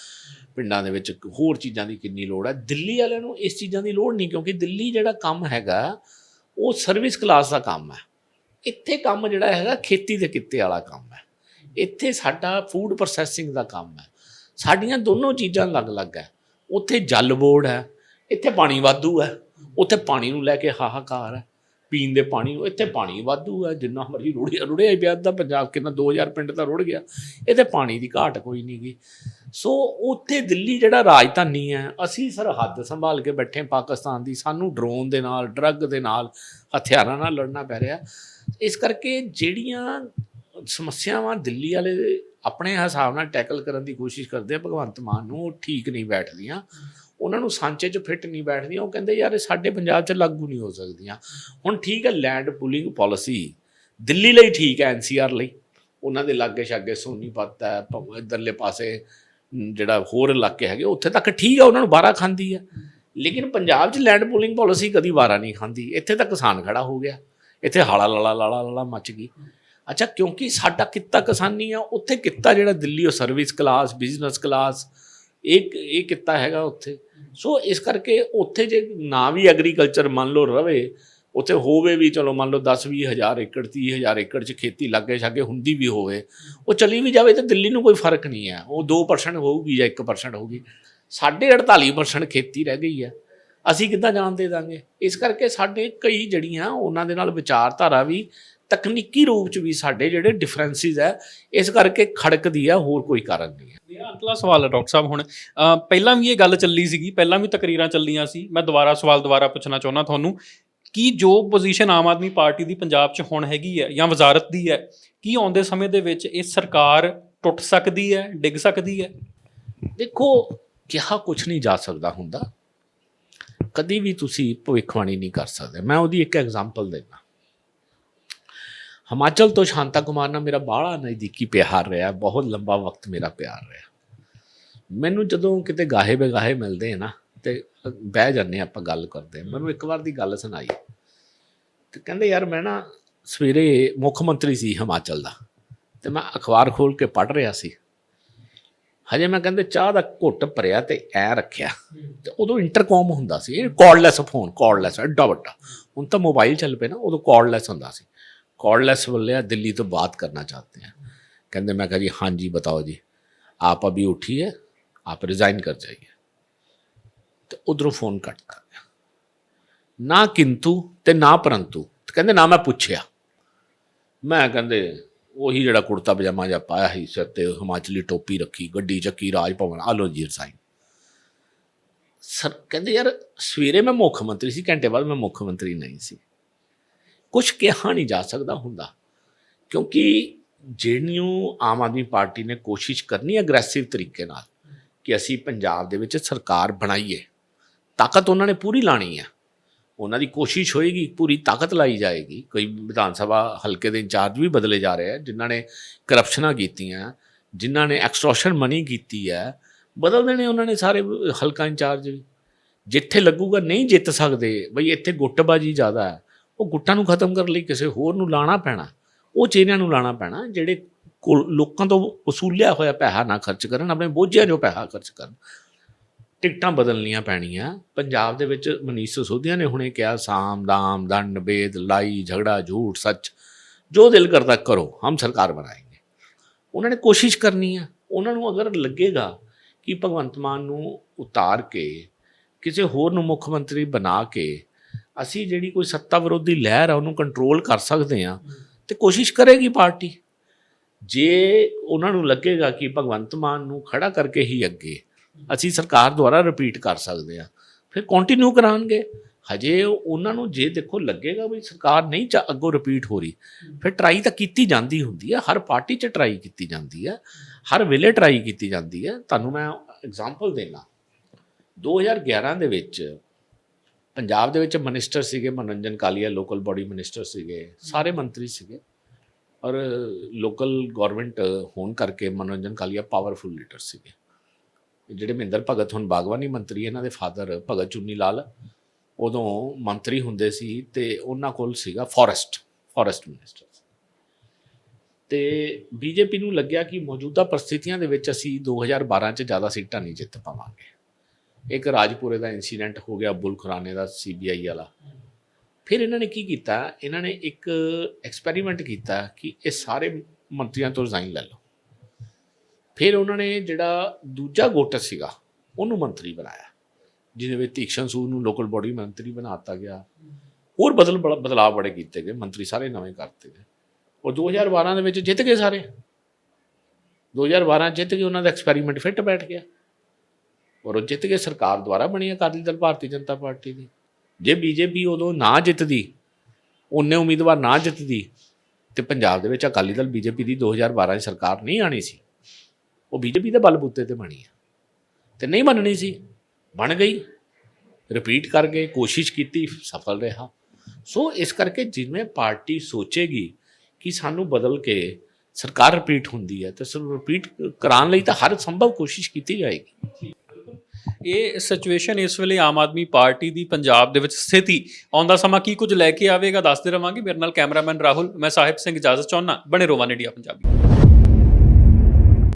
ਪਿੰਡਾਂ ਦੇ ਵਿੱਚ ਹੋਰ ਚੀਜ਼ਾਂ ਦੀ ਕਿੰਨੀ ਲੋੜ ਹੈ ਦਿੱਲੀ ਵਾਲਿਆਂ ਨੂੰ ਇਸ ਚੀਜ਼ਾਂ ਦੀ ਲੋੜ ਨਹੀਂ, ਕਿਉਂਕਿ ਦਿੱਲੀ ਜਿਹੜਾ ਕੰਮ ਹੈਗਾ ਉਹ ਸਰਵਿਸ ਕਲਾਸ ਦਾ ਕੰਮ ਹੈ। ਇੱਥੇ ਕੰਮ ਜਿਹੜਾ ਹੈਗਾ, ਖੇਤੀ ਦੇ ਕਿੱਤੇ ਵਾਲਾ ਕੰਮ ਹੈ। ਇੱਥੇ ਸਾਡਾ ਫੂਡ ਪ੍ਰੋਸੈਸਿੰਗ ਦਾ ਕੰਮ ਹੈ। ਸਾਡੀਆਂ ਦੋਨੋਂ ਚੀਜ਼ਾਂ ਅਲੱਗ-ਅਲੱਗ ਹੈ। ਉੱਥੇ ਜਲ ਬੋਰਡ ਹੈ। ਇੱਥੇ ਪਾਣੀ ਵਾਧੂ ਹੈ। ਉੱਥੇ ਪਾਣੀ ਨੂੰ ਲੈ ਕੇ ਹਾਹਾਕਾਰ ਹੈ। ਪੀਣ ਦੇ ਪਾਣੀ ਨੂੰ, ਇੱਥੇ ਪਾਣੀ ਵਾਧੂ ਹੈ ਜਿੰਨਾ ਮਰਜ਼ੀ ਰੁੜਿਆ ਰੁੜਿਆ ਹੀ ਪਿਆ, ਅੱਧਾ ਪੰਜਾਬ ਕਿੰਨਾ 2000 ਪਿੰਡ ਤਾਂ ਰੁੜ ਗਿਆ। ਇੱਥੇ ਪਾਣੀ ਦੀ ਘਾਟ ਕੋਈ ਨਹੀਂ ਗਈ ਸੋ ਉੱਥੇ ਦਿੱਲੀ ਜਿਹੜਾ ਰਾਜਧਾਨੀ ਹੈ, ਅਸੀਂ ਸਰਹੱਦ ਸੰਭਾਲ ਕੇ ਬੈਠੇ ਪਾਕਿਸਤਾਨ ਦੀ, ਸਾਨੂੰ ਡਰੋਨ ਦੇ ਨਾਲ, ਡਰੱਗ ਦੇ ਨਾਲ ਹਥਿਆਰਾਂ ਨਾਲ ਲੜਨਾ ਪੈ ਰਿਹਾ। ਇਸ ਕਰਕੇ ਜਿਹੜੀਆਂ ਸਮੱਸਿਆਵਾਂ ਦਿੱਲੀ ਵਾਲੇ ਆਪਣੇ ਹਿਸਾਬ ਨਾਲ ਟੈਕਲ ਕਰਨ ਦੀ ਕੋਸ਼ਿਸ਼ ਕਰਦੇ ਆ, ਭਗਵੰਤ ਮਾਨ ਨੂੰ ਉਹ ਠੀਕ ਨਹੀਂ ਬੈਠਦੀਆਂ। ਉਹਨਾਂ ਨੂੰ ਸਾਂਚੇ 'ਚ ਫਿੱਟ ਨਹੀਂ ਬੈਠਦੀਆਂ, ਉਹ ਕਹਿੰਦੇ ਯਾਰ ਇਹ ਸਾਡੇ ਪੰਜਾਬ 'ਚ ਲਾਗੂ ਨਹੀਂ ਹੋ ਸਕਦੀਆਂ। ਹੁਣ ਠੀਕ ਹੈ ਲੈਂਡ ਪੁਲਿੰਗ ਪਾਲਿਸੀ ਦਿੱਲੀ ਲਈ ਠੀਕ ਹੈ ਐਨਸੀਆਰ ਲਈ। ਉਹਨਾਂ ਦੇ ਲਾਗੇ ਛਾਗੇ ਸੋਨੀਪਤ ਹੈ ਪ- ਇੱਧਰਲੇ ਪਾਸੇ ਜਿਹੜਾ ਹੋਰ ਇਲਾਕੇ ਹੈਗੇ, ਉੱਥੇ ਤੱਕ ਠੀਕ ਹੈ ਉਹਨਾਂ ਨੂੰ ਬਾਰਾ ਖਾਂਦੀ ਹੈ ਲੇਕਿਨ ਪੰਜਾਬ 'ਚ ਲੈਂਡ ਪੂਲਿੰਗ ਪਾਲਿਸੀ ਕਦੀ ਬਾਰਾ ਨਹੀਂ ਖਾਂਦੀ। ਇੱਥੇ ਤਾਂ ਕਿਸਾਨ ਖੜਾ ਹੋ ਗਿਆ। ਇੱਥੇ ਹਾਲਾ ਲਾਲਾ ਲਾਲਾ ਲਾਲਾ ਮੱਚ ਗਈ। ਅੱਛਾ, ਕਿਉਂਕਿ ਸਾਡਾ ਕਿੱਤਾ ਕਿਸਾਨੀ ਆ, ਉੱਥੇ ਕਿੱਤਾ ਜਿਹੜਾ ਦਿੱਲੀ ਉਹ ਸਰਵਿਸ ਕਲਾਸ ਬਿਜ਼ਨਸ ਕਲਾਸ ਇਹ ਇਹ ਕਿੱਤਾ ਹੈਗਾ ਉੱਥੇ। ਸੋ ਇਸ ਕਰਕੇ ਉੱਥੇ ਜੇ ਨਾ ਵੀ ਐਗਰੀਕਲਚਰ ਮੰਨ ਲਓ ਰਵੇ, ਉੱਥੇ ਹੋਵੇ ਵੀ ਚਲੋ ਮੰਨ ਲਓ 10 20 ਹਜ਼ਾਰ ਏਕੜ 30 ਹਜ਼ਾਰ ਏਕੜ 'ਚ ਖੇਤੀ ਲੱਗੇ ਛਾਗੇ ਹੁੰਦੀ ਵੀ ਹੋਵੇ, ਉਹ ਚਲੀ ਵੀ ਜਾਵੇ ਤਾਂ ਦਿੱਲੀ ਨੂੰ ਕੋਈ ਫ਼ਰਕ ਨਹੀਂ ਹੈ। ਉਹ 2% ਹੋਊਗੀ ਜਾਂ 1% ਹੋਊਗੀ। ਸਾਡੇ 48% ਖੇਤੀ ਰਹਿ ਗਈ ਹੈ। ਅਸੀਂ ਕਿੱਦਾਂ ਜਾਣ ਦੇ ਦਾਂਗੇ? ਇਸ ਕਰਕੇ ਸਾਡੇ ਕਈ ਜਿਹੜੀਆਂ ਉਹਨਾਂ ਦੇ ਨਾਲ ਵਿਚਾਰਧਾਰਾ ਵੀ ਤਕਨੀਕੀ ਰੂਪ ਚ ਵੀ ਸਾਡੇ ਜਿਹੜੇ ਡਿਫਰੈਂਸਿਸ ਹੈ ਇਸ ਕਰਕੇ ਖੜਕਦੀ ਆ ਹੋਰ ਕੋਈ ਕਾਰਨ ਨਹੀਂ ਹੈ। ਮੇਰਾ ਅੰਤਲਾ ਸਵਾਲ ਹੈ ਡਾਕਟਰ ਸਾਹਿਬ ਹੁਣ ਪਹਿਲਾਂ ਵੀ ਇਹ ਗੱਲ ਚੱਲੀ ਸੀਗੀ ਪਹਿਲਾਂ ਵੀ ਤਕਰੀਰਾਂ ਚੱਲੀਆਂ ਸੀ ਮੈਂ ਦੁਬਾਰਾ ਸਵਾਲ ਦੁਬਾਰਾ ਪੁੱਛਣਾ ਚਾਹੁੰਦਾ ਤੁਹਾਨੂੰ ਕਿ ਜੋ ਪੋਜੀਸ਼ਨ ਆਮ ਆਦਮੀ ਪਾਰਟੀ ਦੀ ਪੰਜਾਬ 'ਚ ਹੁਣ ਹੈਗੀ ਹੈ ਜਾਂ ਵਜ਼ਾਰਤ ਦੀ ਹੈ ਕੀ ਆਉਂਦੇ ਸਮੇਂ ਦੇ ਵਿੱਚ ਇਹ ਸਰਕਾਰ ਟੁੱਟ ਸਕਦੀ ਹੈ ਡਿੱਗ ਸਕਦੀ ਹੈ? ਦੇਖੋ ਕਿਹਾ ਕੁਝ ਨਹੀਂ ਜਾ ਸਕਦਾ ਹੁੰਦਾ। ਕਦੀ ਵੀ ਤੁਸੀਂ ਭਵਿੱਖਬਾਣੀ ਨਹੀਂ ਕਰ ਸਕਦੇ। ਮੈਂ ਉਹਦੀ ਇੱਕ ਐਗਜ਼ਾਮਪਲ ਦੇਣਾ ਹਿਮਾਚਲ ਤੋਂ ਸ਼ਾਂਤਾ ਕੁਮਾਰ ਨਾਲ ਮੇਰਾ ਬਾਹਲਾ ਨਜ਼ਦੀਕੀ ਪਿਆਰ ਰਿਹਾ, ਬਹੁਤ ਲੰਬਾ ਵਕਤ ਮੇਰਾ ਪਿਆਰ ਰਿਹਾ। ਮੈਨੂੰ ਜਦੋਂ ਕਿਤੇ ਗਾਹੇ ਬਗਾਹੇ ਮਿਲਦੇ ਆ ਨਾ, ਤੇ ਬਹਿ ਜਾਂਦੇ ਹਾਂ ਆਪਾਂ ਗੱਲ ਕਰਦੇ ਮੈਨੂੰ ਇੱਕ ਵਾਰ ਦੀ ਗੱਲ ਸੁਣਾਈ। ਤੇ ਕਹਿੰਦੇ, ਯਾਰ ਮੈਂ ਨਾ ਸਵੇਰੇ ਮੁੱਖ ਮੰਤਰੀ ਸੀ ਹਿਮਾਚਲ ਦਾ, ਤੇ ਮੈਂ ਅਖਬਾਰ ਖੋਲ ਕੇ ਪੜ੍ਹ ਰਿਹਾ ਸੀ। ਹਜੇ ਮੈਂ ਕਹਿੰਦੇ, ਚਾਹ ਦਾ ਘੁੱਟ ਭਰਿਆ ਤੇ ਐ ਰੱਖਿਆ। ਤੇ ਉਦੋਂ ਇੰਟਰਕਮ ਹੁੰਦਾ ਸੀ, ਇਹ ਕਾਰਡਲੈਸ ਫੋਨ ਕਾਰਡਲੈਸ ਐਡਾ ਵੱਡਾ। ਹੁਣ ਤਾਂ ਮੋਬਾਈਲ ਚੱਲ ਪਏ ਨਾ, ਉਦੋਂ ਕਾਰਡਲੈਸ ਹੁੰਦਾ ਸੀ। ਕਾਰਡਲੈਸ ਬੋਲਿਆ ਦਿੱਲੀ ਤੋਂ ਬਾਤ ਕਰਨਾ ਚਾਹਤੇ हैं कहते मैं कहा जी हाँ जी बताओ जी आप अभी उठिए आप रिजाइन कर जाइए तो उधरों फोन कटता गया ਨਾ ਕਿੰਤੂ ਤੇ ਨਾ ਪਰੰਤੂ ਤੇ ਕਹਿੰਦੇ ਨਾ ਮੈਂ ਪੁੱਛਿਆ ਮੈਂ ਕਹਿੰਦੇ ਉਹੀ ਜਿਹੜਾ ਕੁੜਤਾ ਪਜਾਮਾ ਜਿਹਾ ਪਾਇਆ ਸੀ ਸਿਰ ਤੇ ਹਿਮਾਚਲੀ ਟੋਪੀ ਰੱਖੀ ਗੱਡੀ ਚੱਕੀ ਰਾਜ ਭਵਨ ਆ ਲੋ ਜੀ ਸਾਈਨ ਸਰ ਕਹਿੰਦੇ ਯਾਰ ਸਵੇਰੇ ਮੈਂ ਮੁੱਖ ਮੰਤਰੀ ਸੀ ਘੰਟੇ ਬਾਅਦ ਮੈਂ ਮੁੱਖ ਮੰਤਰੀ ਨਹੀਂ ਸੀ ਕੁਝ ਕਿਹਾ ਨਹੀਂ ਜਾ ਸਕਦਾ ਹੁੰਦਾ। ਕਿਉਂਕਿ ਜਿਹੜੀਆਂ ਆਮ ਆਦਮੀ ਪਾਰਟੀ ਨੇ ਕੋਸ਼ਿਸ਼ ਕਰਨੀ ਅਗਰੈਸਿਵ ਤਰੀਕੇ ਨਾਲ ਕਿ ਅਸੀਂ ਪੰਜਾਬ ਦੇ ਵਿੱਚ ਸਰਕਾਰ ਬਣਾਈਏ, ਤਾਕਤ ਉਹਨਾਂ ਨੇ ਪੂਰੀ ਲਾਣੀ ਹੈ। ਉਹਨਾਂ ਦੀ ਕੋਸ਼ਿਸ਼ ਹੋਏਗੀ, ਪੂਰੀ ਤਾਕਤ ਲਾਈ ਜਾਏਗੀ। ਕੋਈ ਵਿਧਾਨ ਸਭਾ ਹਲਕੇ ਦੇ ਇੰਚਾਰਜ ਵੀ ਬਦਲੇ ਜਾ ਰਹੇ ਆ, ਜਿਨ੍ਹਾਂ ਨੇ ਕਰਪਸ਼ਨਾਂ ਕੀਤੀਆਂ, ਜਿਨ੍ਹਾਂ ਨੇ ਐਕਸਟ੍ਰੋਸ਼ਨ ਮਨੀ ਕੀਤੀ ਹੈ ਬਦਲ ਦੇਣੇ ਉਹਨਾਂ ਨੇ ਸਾਰੇ ਹਲਕਾ ਇੰਚਾਰਜ ਵੀ। ਜਿੱਥੇ ਲੱਗੂਗਾ ਨਹੀਂ ਜਿੱਤ ਸਕਦੇ, ਬਈ ਇੱਥੇ ਗੁੱਟਬਾਜੀ ਜ਼ਿਆਦਾ ਹੈ। ਉਹ ਗੁੱਟਾਂ ਨੂੰ ਖਤਮ ਕਰਨ ਲਈ ਕਿਸੇ ਹੋਰ ਨੂੰ ਲਾਣਾ ਪੈਣਾ, ਉਹ ਚੇਨਿਆਂ ਨੂੰ ਲਾਣਾ ਪੈਣਾ, ਜਿਹੜੇ ਕੋਲ- ਲੋਕਾਂ ਤੋਂ ਵਸੂਲਿਆ ਹੋਇਆ ਪੈਸਾ ਨਾ ਖਰਚ ਕਰਨ, ਆਪਣੇ ਬੋਝਿਆਂ 'ਚੋਂ ਪੈਸਾ ਖਰਚ ਕਰਨ। ਟਿਕਟਾਂ ਬਦਲਣੀਆਂ ਪੈਣੀਆਂ। ਪੰਜਾਬ ਦੇ ਵਿੱਚ ਮਨੀਸ਼ ਸਿਸੋਦੀਆ ਨੇ ਹੁਣੇ ਕਿਹਾ, ਸਾਮ, ਦਾਮ, ਦੰਡ, ਬੇਦ ਲਾਈ ਝਗੜਾ, ਝੂਠ, ਸੱਚ, ਜੋ ਦਿਲ ਕਰਦਾ ਕਰੋ, ਹਮ ਸਰਕਾਰ ਬਣਾਏਗੇ। ਉਹਨਾਂ ਨੇ ਕੋਸ਼ਿਸ਼ ਕਰਨੀ ਹੈ ਉਹਨਾਂ ਨੂੰ ਅਗਰ ਲੱਗੇਗਾ ਕਿ ਭਗਵੰਤ ਮਾਨ ਨੂੰ ਉਤਾਰ ਕੇ, ਕਿਸੇ ਹੋਰ ਨੂੰ ਮੁੱਖ ਮੰਤਰੀ ਬਣਾ ਕੇ ਅਸੀਂ ਜਿਹੜੀ ਕੋਈ ਸੱਤਾ ਵਿਰੋਧੀ ਲਹਿਰ ਆ, ਉਹਨੂੰ ਕੰਟਰੋਲ ਕਰ ਸਕਦੇ ਆ ਤੇ ਕੋਸ਼ਿਸ਼ ਕਰੇਗੀ ਪਾਰਟੀ। ਜੇ ਉਹਨਾਂ ਨੂੰ ਲੱਗੇਗਾ ਕਿ ਭਗਵੰਤ ਮਾਨ ਨੂੰ ਖੜਾ ਕਰਕੇ ਹੀ ਅੱਗੇ ਅਸੀਂ ਸਰਕਾਰ ਦੁਆਰਾ ਰਿਪੀਟ ਕਰ ਸਕਦੇ ਆ ਫਿਰ ਕੰਟੀਨਿਊ ਕਰਾਂਗੇ ਹਜੇ ਉਹਨਾਂ ਨੂੰ ਜੇ ਦੇਖੋ ਲੱਗੇਗਾ ਵੀ ਸਰਕਾਰ ਨਹੀਂ ਚਾ, ਅੱਗੋਂ ਰਿਪੀਟ ਹੋ ਰਹੀ, ਫਿਰ ਟਰਾਈ ਤਾਂ ਕੀਤੀ ਜਾਂਦੀ ਹੁੰਦੀ ਹੈ ਹਰ ਪਾਰਟੀ 'ਚ ਟਰਾਈ ਕੀਤੀ ਜਾਂਦੀ ਹੈ ਹਰ ਵੇਲੇ ਟਰਾਈ ਕੀਤੀ ਜਾਂਦੀ ਹੈ ਤੁਹਾਨੂੰ ਮੈਂ ਐਗਜ਼ਾਮਪਲ ਦੇਣਾ। 2011 ਦੇ ਵਿੱਚ ਪੰਜਾਬ ਦੇ ਵਿੱਚ ਮਿਨਿਸਟਰ ਸੀਗੇ, ਮਨੋਰੰਜਨ ਕਾਲੀਆ ਲੋਕਲ ਬਾਡੀ ਮਿਨਿਸਟਰ ਸੀਗੇ, ਸਾਰੇ ਮੰਤਰੀ ਸੀਗੇ। ਔਰ ਲੋਕਲ ਗਵਰਨਮੈਂਟ ਹੋਣ ਕਰਕੇ ਮਨੋਰੰਜਨ ਕਾਲੀਆ ਪਾਵਰਫੁਲ ਲੀਡਰ ਸੀਗੇ। ਜਿਹੜੇ ਮਹਿੰਦਰ ਭਗਤ ਹੁਣ ਬਾਗਵਾਨੀ ਮੰਤਰੀ, ਇਹਨਾਂ ਦੇ ਫਾਦਰ ਭਗਤ ਚੁੰਨੀ ਲਾਲ, ਉਦੋਂ ਮੰਤਰੀ ਹੁੰਦੇ ਸੀ ਤੇ ਉਹਨਾਂ ਕੋਲ ਸੀਗਾ ਫੋਰੈਸਟ ਫੋਰੈਸਟ ਮਿਨਿਸਟਰ ਤੇ ਬੀਜੇਪੀ ਨੂੰ ਲੱਗਿਆ ਕਿ ਮੌਜੂਦਾ ਪਰਿਸਥਿਤੀਆਂ ਦੇ ਵਿੱਚ ਅਸੀਂ 2012 ਚ ਜ਼ਿਆਦਾ ਸੀਟਾਂ ਨਹੀਂ ਜਿੱਤ ਪਾਵਾਂਗੇ। ਇੱਕ ਰਾਜਪੁਰੇ ਦਾ ਇਨਸੀਡੈਂਟ ਹੋ ਗਿਆ ਬੁਲ ਖੁਰਾਨੇ ਦਾ ਸੀਬੀਆਈ ਵਾਲਾ। ਫਿਰ ਇਹਨਾਂ ਨੇ ਕੀ ਕੀਤਾ? ਇਹਨਾਂ ਨੇ ਇੱਕ ਐਕਸਪੈਰੀਮੈਂਟ ਕੀਤਾ ਕਿ ਇਹ ਸਾਰੇ ਮੰਤਰੀਆਂ ਤੋਂ ਰਿਜ਼ਾਈਨ ਲੈ ਲਓ। ਫਿਰ ਉਹਨਾਂ ਨੇ ਜਿਹੜਾ ਦੂਜਾ ਗੋਟ ਸੀਗਾ, ਉਹਨੂੰ ਮੰਤਰੀ ਬਣਾਇਆ, ਜਿਹਦੇ ਵਿੱਚ ਤੀਕਸ਼ਣ ਸੂਦ ਨੂੰ ਲੋਕਲ ਬਾਡੀ ਮੰਤਰੀ ਬਣਾਤਾ ਗਿਆ। ਹੋਰ ਬਦਲ ਬੜਾ- ਬਦਲਾਅ ਬੜੇ ਕੀਤੇ ਗਏ, ਮੰਤਰੀ ਸਾਰੇ ਨਵੇਂ ਕਰਤੇ ਗਏ। ਉਹ 2012 ਦੇ ਵਿੱਚ ਜਿੱਤ ਗਏ ਸਾਰੇ। 2012 ਜਿੱਤ ਗਏ ਉਹਨਾਂ ਦਾ ਐਕਸਪੈਰੀਮੈਂਟ ਫਿੱਟ ਬੈਠ ਗਿਆ। ਔਰ ਉਹ ਜਿੱਤ ਕੇ ਸਰਕਾਰ ਦੁਆਰਾ ਬਣੀ ਅਕਾਲੀ ਦਲ, ਭਾਰਤੀ ਜਨਤਾ ਪਾਰਟੀ ਦੀ। ਜੇ ਬੀਜੇਪੀ ਉਦੋਂ ਨਾ ਜਿੱਤਦੀ, ਉਹਨੇ ਉਮੀਦਵਾਰ ਨਾ ਜਿੱਤਦੀ, ਤੇ ਪੰਜਾਬ ਦੇ ਵਿੱਚ ਅਕਾਲੀ ਦਲ ਬੀਜੇਪੀ ਦੀ 2012 ਦੀ ਸਰਕਾਰ ਨਹੀਂ ਆਣੀ ਸੀ, ਉਹ ਬੀਜੇਪੀ ਦੇ ਬਲਬੂਤੇ ਤੇ ਬਣੀ ਹੈ। ਤੇ ਨਹੀਂ ਬਣਨੀ ਸੀ, ਬਣ ਗਈ ਰਿਪੀਟ ਕਰ ਗਏ, ਕੋਸ਼ਿਸ਼ ਕੀਤੀ, ਸਫਲ ਰਿਹਾ। ਸੋ ਇਸ ਕਰਕੇ ਜਿਵੇਂ ਪਾਰਟੀ ਸੋਚੇਗੀ ਕਿ ਸਾਨੂੰ ਬਦਲ ਕੇ ਸਰਕਾਰ ਰਿਪੀਟ ਹੁੰਦੀ ਹੈ, ਤੇ ਸਰ ਰਿਪੀਟ ਕਰਾਉਣ ਲਈ ਤਾਂ ਹਰ ਸੰਭਵ ਕੋਸ਼ਿਸ਼ ਕੀਤੀ ਜਾਏਗੀ। ਇਹ ਸਿਚੁਏਸ਼ਨ ਇਸ ਵੇਲੇ ਆਮ ਆਦਮੀ ਪਾਰਟੀ ਦੀ ਪੰਜਾਬ ਦੇ ਵਿੱਚ ਸਥਿਤੀ ਆਉਂਦਾ ਸਮਾਂ ਕੀ ਕੁਝ ਲੈ ਕੇ ਆਵੇਗਾ, ਦੱਸਦੇ ਰਵਾਂਗੇ। ਮੇਰੇ ਨਾਲ ਕੈਮਰਾਮੈਨ ਰਾਹੁਲ, ਮੈਂ ਸਾਹਿਬ ਸਿੰਘ ਇਜਾਜ਼ਤ ਚਾਹੁੰਦਾ, ਬਣੇ ਰੋਵਾਂ ਇੰਡੀਆ ਪੰਜਾਬੀ।